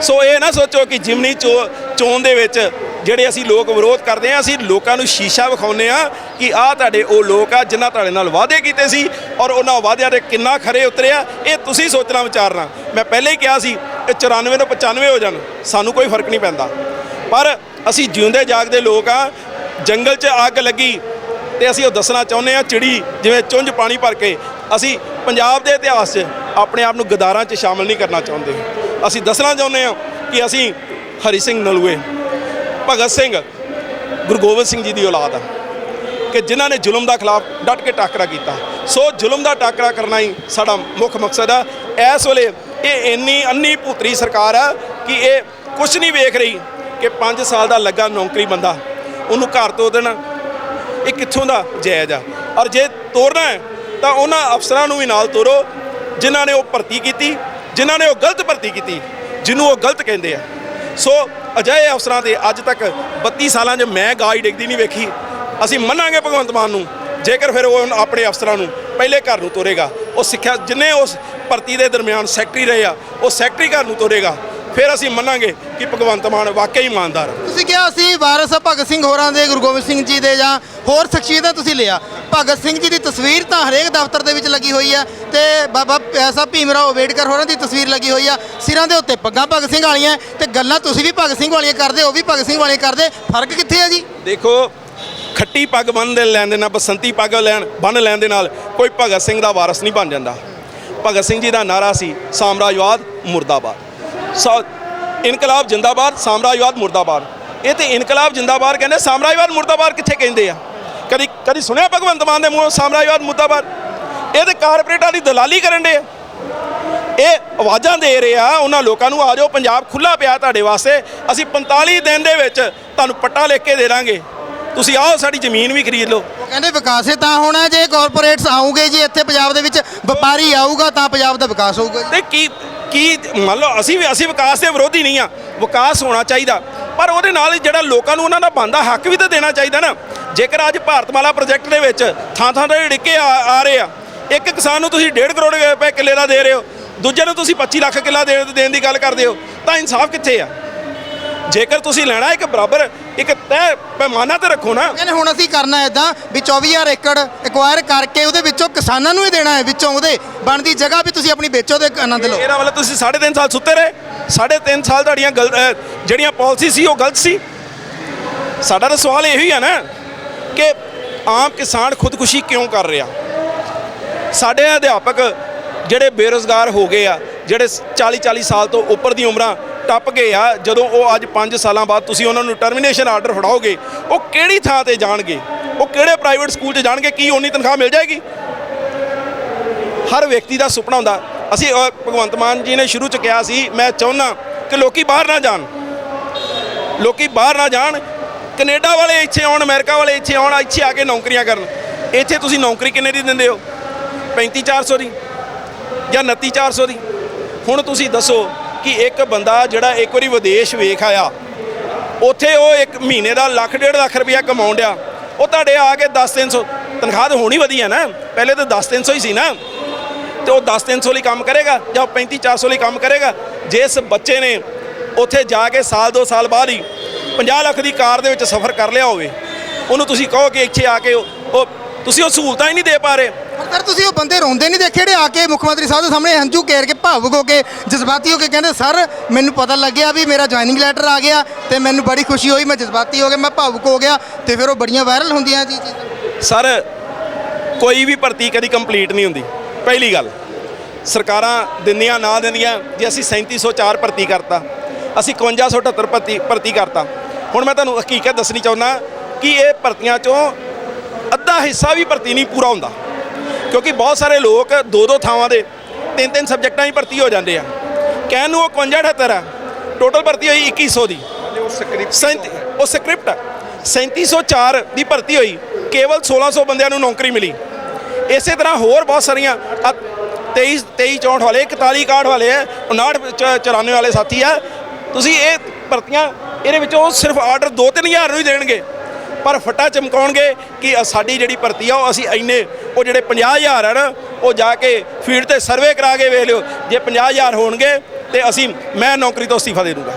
ਸੋ ਇਹ ਨਾ ਸੋਚੋ ਕਿ ਜਿਮਨੀ ਚੋ- ਚੋਣ ਦੇ ਵਿੱਚ ਜਿਹੜੇ ਅਸੀਂ ਲੋਕ ਵਿਰੋਧ ਕਰਦੇ ਆ ਅਸੀਂ ਲੋਕਾਂ ਨੂੰ ਸ਼ੀਸ਼ਾ ਵਿਖਾਉਂਦੇ ਆ ਕਿ ਆਹ ਤੁਹਾਡੇ ਉਹ ਲੋਕ ਆ ਜਿਨ੍ਹਾਂ ਤੁਹਾਡੇ ਨਾਲ ਵਾਅਦੇ ਕੀਤੇ ਸੀ ਔਰ ਉਹਨਾਂ ਵਾਅਦਿਆਂ ਦੇ ਕਿੰਨਾ ਖਰੇ ਉਤਰਿਆ, ਇਹ ਤੁਸੀਂ ਸੋਚਣਾ ਵਿਚਾਰਨਾ। ਮੈਂ ਪਹਿਲੇ ਹੀ ਕਿਹਾ ਸੀ, ਇਹ 94 ਤੋਂ 95 ਹੋ ਜਾਣ, ਸਾਨੂੰ ਕੋਈ ਫ਼ਰਕ ਨਹੀਂ ਪੈਂਦਾ। ਪਰ ਅਸੀਂ ਜਿਉਂਦੇ ਜਾਗਦੇ ਲੋਕ ਆ, ਜੰਗਲ 'ਚ ਅੱਗ ਲੱਗੀ ਤੇ ਅਸੀਂ ਉਹ ਦੱਸਣਾ ਚਾਹੁੰਦੇ ਆ ਚਿੜੀ ਜਿਵੇਂ ਚੁੰਝ ਪਾਣੀ ਭਰ ਕੇ ਅਸੀਂ ਪੰਜਾਬ ਦੇ ਇਤਿਹਾਸ 'ਚ ਆਪਣੇ ਆਪ ਨੂੰ ਗਦਾਰਾਂ 'ਚ ਸ਼ਾਮਲ ਨਹੀਂ ਕਰਨਾ ਚਾਹੁੰਦੇ। ਅਸੀਂ ਦੱਸਣਾ ਚਾਹੁੰਦੇ ਹਾਂ ਕਿ ਅਸੀਂ ਹਰੀ ਸਿੰਘ ਨਲੂਏ, ਭਗਤ ਸਿੰਘ, ਗੁਰੂ ਗੋਬਿੰਦ ਸਿੰਘ ਜੀ ਦੀ ਔਲਾਦ ਆ। ਕਿ ਜਿਨ੍ਹਾਂ ਨੇ ਜ਼ੁਲਮ ਦਾ ਖਿਲਾਫ ਡਟ ਕੇ ਟਾਕਰਾ ਕੀਤਾ। ਸੋ ਜ਼ੁਲਮ ਦਾ ਟਾਕਰਾ ਕਰਨਾ ਹੀ ਸਾਡਾ ਮੁੱਖ ਮਕਸਦ ਆ। ਇਸ ਵੇਲੇ ਇਹ ਇੰਨੀ ਅੰਨੀ ਭੂਤਰੀ ਸਰਕਾਰ ਆ ਕਿ ਇਹ ਕੁਝ ਨਹੀਂ ਵੇਖ ਰਹੀ ਕਿ 5 ਸਾਲ ਦਾ ਲੱਗਾ ਨੌਕਰੀ ਬੰਦਾ, ਉਹਨੂੰ ਘਰ ਤੋਂ ਦੇਣਾ, ਇਹ ਕਿੱਥੋਂ ਦਾ ਜਾਇਜ਼ ਆ? ਔਰ ਜੇ ਤੋਰਨਾ ਤਾਂ ਉਹਨਾਂ ਅਫਸਰਾਂ ਨੂੰ ਵੀ ਨਾਲ ਤੋਰੋ, ਜਿਨ੍ਹਾਂ ਨੇ ਉਹ ਭਰਤੀ ਕੀਤੀ ਜਿਨ੍ਹਾਂ ਨੇ ਉਹ ਗਲਤ ਭਰਤੀ ਕੀਤੀ, ਜਿਹਨੂੰ ਉਹ ਗਲਤ ਕਹਿੰਦੇ ਆ। ਸੋ ਅਜਿਹੇ ਅਫਸਰਾਂ ਦੇ ਅੱਜ ਤੱਕ 32 ਸਾਲਾਂ 'ਚ ਮੈਂ ਗਾਈ ਡਿੱਗਦੀ ਨਹੀਂ ਵੇਖੀ। ਅਸੀਂ ਮੰਨਾਂਗੇ ਭਗਵੰਤ ਮਾਨ ਨੂੰ, ਜੇਕਰ ਫਿਰ ਉਹ ਆਪਣੇ ਅਫਸਰਾਂ ਨੂੰ ਪਹਿਲੇ ਘਰ ਨੂੰ ਤੋਰੇਗਾ, ਉਹ ਸਿੱਖਿਆ ਜਿੰਨੇ ਉਸ ਭਰਤੀ ਦੇ ਦਰਮਿਆਨ ਸੈਕਟਰੀ ਰਹੇ ਆ, ਉਹ ਸੈਕਟਰੀ ਘਰ ਨੂੰ ਤੋਰੇਗਾ। ਫਿਰ ਅਸੀਂ ਮੰਨਾਂਗੇ ਕਿ ਭਗਵੰਤ ਮਾਨ ਵਾਕਈ ਇਮਾਨਦਾਰ ਤੁਸੀਂ ਕਿਹਾ ਅਸੀਂ ਵਾਰਸ ਆ ਭਗਤ ਸਿੰਘ ਹੋਰਾਂ ਦੇ, ਗੁਰੂ ਗੋਬਿੰਦ ਸਿੰਘ ਜੀ ਦੇ ਜਾਂ ਹੋਰ ਸ਼ਖਸੀਅਤਾਂ ਤੁਸੀਂ ਲਿਆ। ਭਗਤ ਸਿੰਘ ਜੀ ਦੀ ਤਸਵੀਰ ਤਾਂ ਹਰੇਕ ਦਫ਼ਤਰ ਦੇ ਵਿੱਚ ਲੱਗੀ ਹੋਈ ਆ ਤੇ ਬਾਬਾ ਸਾਹਿਬ ਭੀਮ ਰਾਓ ਅੰਬੇਡਕਰ ਹੋਰਾਂ ਦੀ ਤਸਵੀਰ ਲੱਗੀ ਹੋਈ ਆ। ਸਿਰਾਂ ਦੇ ਉੱਤੇ ਪੱਗਾਂ ਭਗਤ ਸਿੰਘ ਵਾਲੀਆਂ ਤੇ ਗੱਲਾਂ ਤੁਸੀਂ ਵੀ ਭਗਤ ਸਿੰਘ ਵਾਲੀਆਂ ਕਰਦੇ, ਉਹ ਵੀ ਭਗਤ ਸਿੰਘ ਵਾਲੀਆਂ ਕਰਦੇ। ਫ਼ਰਕ ਕਿੱਥੇ ਆ ਜੀ? ਦੇਖੋ, ਖੱਟੀ ਪੱਗ ਬੰਨ ਦੇ ਲੈਣ ਦੇ ਨਾਲ, ਬਸੰਤੀ ਪੱਗ ਲੈਣ ਬੰਨ ਲੈਣ ਦੇ ਨਾਲ ਕੋਈ ਭਗਤ ਸਿੰਘ ਦਾ ਵਾਰਸ ਨਹੀਂ ਬਣ ਜਾਂਦਾ। ਭਗਤ ਸਿੰਘ ਜੀ ਦਾ ਨਾਰਾ ਸੀ ਸਾਮਰਾਜਵਾਦ ਮੁਰਦਾਬਾਦ। ਸੋ ਇਨਕਲਾਬ ਜਿੰਦਾਬਾਦ, ਸਾਮਰਾਜਵਾਦ ਮੁਰਦਾਬਾਦ। ਇਹ ਤੇ ਇਨਕਲਾਬ ਜਿੰਦਾਬਾਦ ਕਹਿੰਦੇ, ਸਾਮਰਾਜਵਾਦ ਮੁਰਦਾਬਾਦ ਕਿੱਥੇ ਕਹਿੰਦੇ ਆ? ਕਦੀ ਕਦੀ ਸੁਣਿਆ ਭਗਵੰਤ ਮਾਨ ਦੇ ਮੂੰਹੋਂ ਸਾਮਰਾਜਵਾਦ ਮੁਰਦਾਬਾਦ? ਇਹ ਤੇ ਕਾਰਪੋਰੇਟਾਂ ਦੀ ਦਲਾਲੀ ਕਰਨ ਦੇ ਇਹ ਆਵਾਜ਼ਾਂ ਦੇ ਰਹੇ ਆ ਉਹਨਾਂ ਲੋਕਾਂ ਨੂੰ ਆ ਜਾਓ ਪੰਜਾਬ ਖੁੱਲਾ ਪਿਆ ਤੁਹਾਡੇ ਵਾਸਤੇ। ਅਸੀਂ 45 ਦਿਨ ਦੇ ਵਿੱਚ ਤੁਹਾਨੂੰ ਪੱਟਾ ਲਿਖ ਕੇ ਦੇ ਦਾਂਗੇ। ਤੁਸੀਂ ਆਓ ਸਾਡੀ ਜ਼ਮੀਨ ਵੀ ਖਰੀਦ ਲਓ। ਉਹ ਕਹਿੰਦੇ ਵਿਕਾਸ ਹੀ ਤਾਂ ਹੋਣਾ ਜੇ ਕਾਰਪੋਰੇਟਸ ਆਉਗੇ ਜੀ ਇੱਥੇ ਪੰਜਾਬ ਦੇ ਵਿੱਚ ਵਪਾਰੀ ਆਊਗਾ ਤਾਂ ਪੰਜਾਬ ਦਾ ਵਿਕਾਸ ਹੋਊਗਾ ਤੇ ਕੀ ਕੀ ਮੰਨ ਲਓ ਅਸੀਂ ਵੀ ਅਸੀਂ ਵਿਕਾਸ ਦੇ ਵਿਰੋਧੀ ਨਹੀਂ ਆ। ਵਿਕਾਸ ਹੋਣਾ ਚਾਹੀਦਾ। ਪਰ ਉਹਦੇ ਨਾਲ ਜਿਹੜਾ ਲੋਕਾਂ ਨੂੰ ਉਹਨਾਂ ਦਾ ਬਣਦਾ ਹੱਕ ਵੀ ਤਾਂ ਦੇਣਾ ਚਾਹੀਦਾ ਨਾ। ਜੇਕਰ ਅੱਜ ਭਾਰਤਮਾਲਾ ਪ੍ਰੋਜੈਕਟ ਦੇ ਵਿੱਚ ਥਾਂ ਥਾਂ ਤੇ ਡਿੱਕੇ ਆ ਰਹੇ ਆ ਇੱਕ ਕਿਸਾਨ ਨੂੰ ਤੁਸੀਂ 1.5 ਕਰੋੜ ਰੁਪਏ ਕਿੱਲੇ ਦਾ ਦੇ ਰਹੇ ਹੋ ਦੂਜੇ ਨੂੰ ਤੁਸੀਂ 25 ਲੱਖ ਕਿੱਲਾ ਦੇਣ ਦੀ ਗੱਲ ਕਰਦੇ ਹੋ ਤਾਂ ਇਨਸਾਫ ਕਿੱਥੇ ਆ? ਜੇਕਰ ਤੁਸੀਂ ਲੈਣਾ ਇੱਕ ਬਰਾਬਰ ਇੱਕ ਤੈਅ ਪੈਮਾਨਾ ਤੇ ਰੱਖੋ ਨਾ। ਕਹਿੰਦੇ ਹੁਣ ਅਸੀਂ ਕਰਨਾ ਇਦਾਂ ਵੀ 24000 ਏਕੜ ਐਕਵਾਇਰ ਕਰਕੇ ਉਹਦੇ ਵਿੱਚੋਂ ਕਿਸਾਨਾਂ ਨੂੰ ਹੀ ਦੇਣਾ ਹੈ ਵਿੱਚੋਂ ਉਹਦੇ ਬਣਦੀ ਜਗ੍ਹਾ ਵੀ ਤੁਸੀਂ ਆਪਣੀ ਵੇਚੋ ਤੇ ਆਨੰਦ ਲਓ। ਇਹਦਾ ਮਤਲਬ ਤੁਸੀਂ 3.5 ਸਾਲ ਸੁੱਤੇ ਰਹੇ 3.5 ਸਾਲ ਤੁਹਾਡੀਆਂ ਗਲਤ ਜਿਹੜੀਆਂ ਪਾਲਿਸੀ ਸੀ ਉਹ ਗਲਤ ਸੀ? ਸਾਡਾ ਤਾਂ ਸਵਾਲ ਇਹੀ ਹੀ ਹੈ ਨਾ ਕਿ ਆਮ ਕਿਸਾਨ ਖੁਦਕੁਸ਼ੀ ਕਿਉਂ ਕਰ ਰਿਹਾ? ਸਾਡੇ ਅਧਿਆਪਕ ਜਿਹੜੇ ਬੇਰੋਜ਼ਗਾਰ ਹੋ ਗਏ ਆ, ਜਿਹੜੇ 40 40 ਸਾਲ ਤੋਂ ਉੱਪਰ ਦੀ ਉਮਰਾਂ ਟੱਪ ਗਏ ਆ, ਜਦੋਂ ਉਹ ਅੱਜ 5 ਸਾਲਾਂ ਬਾਅਦ ਤੁਸੀਂ ਉਹਨਾਂ ਨੂੰ ਟਰਮੀਨੇਸ਼ਨ ਆਰਡਰ ਫੜਾਓਗੇ, ਉਹ ਕਿਹੜੀ ਥਾਂ ਤੇ ਜਾਣਗੇ? ਉਹ ਕਿਹੜੇ ਪ੍ਰਾਈਵੇਟ ਸਕੂਲ 'ਚ ਜਾਣਗੇ? ਕੀ ਉਨੀ ਤਨਖਾਹ ਮਿਲ ਜਾਏਗੀ? ਹਰ ਵਿਅਕਤੀ ਦਾ ਸੁਪਨਾ ਹੁੰਦਾ ਅਸੀਂ ਅਹ, ਭਗਵੰਤ ਮਾਨ ਜੀ ਨੇ ਸ਼ੁਰੂ ਚ ਕਿਹਾ ਸੀ ਮੈਂ ਚਾਹੁੰਦਾ ਕਿ ਲੋਕੀ ਬਾਹਰ ਨਾ ਜਾਣ। ਲੋਕੀ ਬਾਹਰ ਨਾ ਜਾਣ। ਕੈਨੇਡਾ ਵਾਲੇ ਇੱਥੇ ਆਉਣ ਅਮਰੀਕਾ ਵਾਲੇ ਇੱਥੇ ਆਉਣ ਇੱਥੇ ਆ ਕੇ ਨੌਕਰੀਆਂ ਕਰਨ। ਇੱਥੇ ਤੁਸੀਂ ਨੌਕਰੀ ਕਿੰਨੇ ਦੀ ਦਿੰਦੇ ਹੋ? 35400 ਦੀ ਜਾਂ 29400 ਦੀ? ਹੁਣ ਤੁਸੀਂ ਦੱਸੋ ਕਿ ਇੱਕ ਬੰਦਾ ਜਿਹੜਾ ਇੱਕ ਵਾਰੀ ਵਿਦੇਸ਼ ਵੇਖ ਆਇਆ ਉੱਥੇ ਉਹ ਇੱਕ ਮਹੀਨੇ ਦਾ ਲੱਖ ਡੇਢ ਲੱਖ ਰੁਪਇਆ ਕਮਾਉਣ ਡਿਆ। ਉਹ ਤੁਹਾਡੇ ਆ ਕੇ 10 300 ਤਨਖਾਹ ਤਾਂ ਹੋਣੀ ਵਧੀਆ ਨਾ। ਪਹਿਲੇ ਤਾਂ 10 300 ਹੀ ਸੀ ਨਾ। ਤੇ ਉਹ 10 300 ਲਈ ਕੰਮ ਕਰੇਗਾ ਜਾਂ 35 400 ਲਈ ਕੰਮ ਕਰੇਗਾ। ਜਿਸ ਬੱਚੇ ਨੇ ਉੱਥੇ ਜਾ ਕੇ ਸਾਲ ਦੋ ਸਾਲ ਬਾਅਦ ਹੀ 50 ਲੱਖ ਦੀ ਕਾਰ ਦੇ ਵਿੱਚ ਸਫ਼ਰ ਕਰ ਲਿਆ ਹੋਵੇ ਉਹਨੂੰ ਤੁਸੀਂ ਕਹੋ ਕਿ ਇੱਥੇ ਆ ਕੇ ਉਹ ਤੁਸੀਂ ਉਹ ਸਹੂਲਤਾਂ ਹੀ ਨਹੀਂ ਦੇ ਪਾ ਰਹੇ। ਪਰ ਸਰ ਤੁਸੀਂ ਉਹ ਬੰਦੇ ਰੋਂਦੇ ਨਹੀਂ ਦੇਖੇ ਜਿਹੜੇ ਆ ਕੇ ਮੁੱਖ ਮੰਤਰੀ ਸਾਹਿਬ ਦੇ ਸਾਹਮਣੇ ਹੰਝੂ ਕੇਰ ਕੇ ਭਾਵੁਕ ਹੋ ਕੇ ਜਜ਼ਬਾਤੀ ਹੋ ਕੇ ਕਹਿੰਦੇ ਸਰ ਮੈਨੂੰ ਪਤਾ ਲੱਗਿਆ ਵੀ ਮੇਰਾ ਜੁਆਇਨਿੰਗ ਲੈਟਰ ਆ ਗਿਆ ਤੇ ਮੈਨੂੰ ਬੜੀ ਖੁਸ਼ੀ ਹੋਈ ਮੈਂ ਜਜ਼ਬਾਤੀ ਹੋ ਗਿਆ ਮੈਂ ਭਾਵੁਕ ਹੋ ਗਿਆ ਤੇ ਫਿਰ ਉਹ ਬੜੀਆਂ ਵਾਇਰਲ ਹੁੰਦੀਆਂ ਜੀ। ਸਰ ਕੋਈ ਵੀ ਭਰਤੀ ਕਦੀ ਕੰਪਲੀਟ ਨਹੀਂ ਹੁੰਦੀ। ਪਹਿਲੀ ਗੱਲ ਸਰਕਾਰਾਂ ਦਿੰਦੀਆਂ ਨਾ ਦਿੰਦੀਆਂ ਜੇ ਅਸੀਂ 3704 ਭਰਤੀ ਕਰਤਾ ਅਸੀਂ 5178 ਭਰਤੀ ਭਰਤੀ ਕਰਤਾ। ਹੁਣ ਮੈਂ ਤੁਹਾਨੂੰ ਹਕੀਕਤ ਦੱਸਣੀ ਚਾਹੁੰਦਾ ਕਿ ਇਹ ਭਰਤੀਆਂ ਚੋਂ ਅੱਧਾ ਹਿੱਸਾ ਵੀ ਭਰਤੀ ਨਹੀਂ ਪੂਰਾ ਹੁੰਦਾ। ਕਿਉਂਕਿ ਬਹੁਤ ਸਾਰੇ ਲੋਕ ਦੋ ਦੋ ਥਾਵਾਂ ਦੇ ਤਿੰਨ ਤਿੰਨ ਸਬਜੈਕਟਾਂ ਹੀ ਭਰਤੀ ਹੋ ਜਾਂਦੇ ਆ। ਕਹਿਣ ਨੂੰ ਉਹ 5178 ਆ ਟੋਟਲ ਭਰਤੀ ਹੋਈ 2100 ਦੀ। ਉਹ ਸਕ੍ਰਿਪਟ 3704 ਦੀ ਭਰਤੀ ਹੋਈ ਕੇਵਲ 1600 ਬੰਦਿਆਂ ਨੂੰ ਨੌਕਰੀ ਮਿਲੀ। ਇਸੇ ਤਰ੍ਹਾਂ ਹੋਰ ਬਹੁਤ ਸਾਰੀਆਂ, ਆਹ 23 23 64 ਵਾਲੇ 41 61 ਵਾਲੇ ਹੈ 59 ਚ- 94 ਵਾਲੇ ਸਾਥੀ ਆ। ਤੁਸੀਂ ਇਹ ਭਰਤੀਆਂ, ਇਹਦੇ ਵਿੱਚੋਂ ਸਿਰਫ ਆਰਡਰ 2-3000 ਨੂੰ ਹੀ ਦੇਣਗੇ। ਪਰ ਫਟਾ ਚਮਕਾਉਣਗੇ ਕਿ ਸਾਡੀ ਜਿਹੜੀ ਭਰਤੀ ਆ, ਉਹ ਅਸੀਂ ਇੰਨੇ, ਉਹ ਜਿਹੜੇ 50000 ਆ ਨਾ, ਉਹ ਜਾ ਕੇ ਫੀਲਡ ਤੇ ਸਰਵੇ ਕਰਾ ਕੇ ਵੇਖ ਲਿਓ। ਜੇ 50000 ਹੋਣਗੇ ਤੇ ਅਸੀਂ, ਮੈਂ ਨੌਕਰੀ ਤੋਂ ਅਸਤੀਫਾ ਦੇ ਦੂੰਗਾ।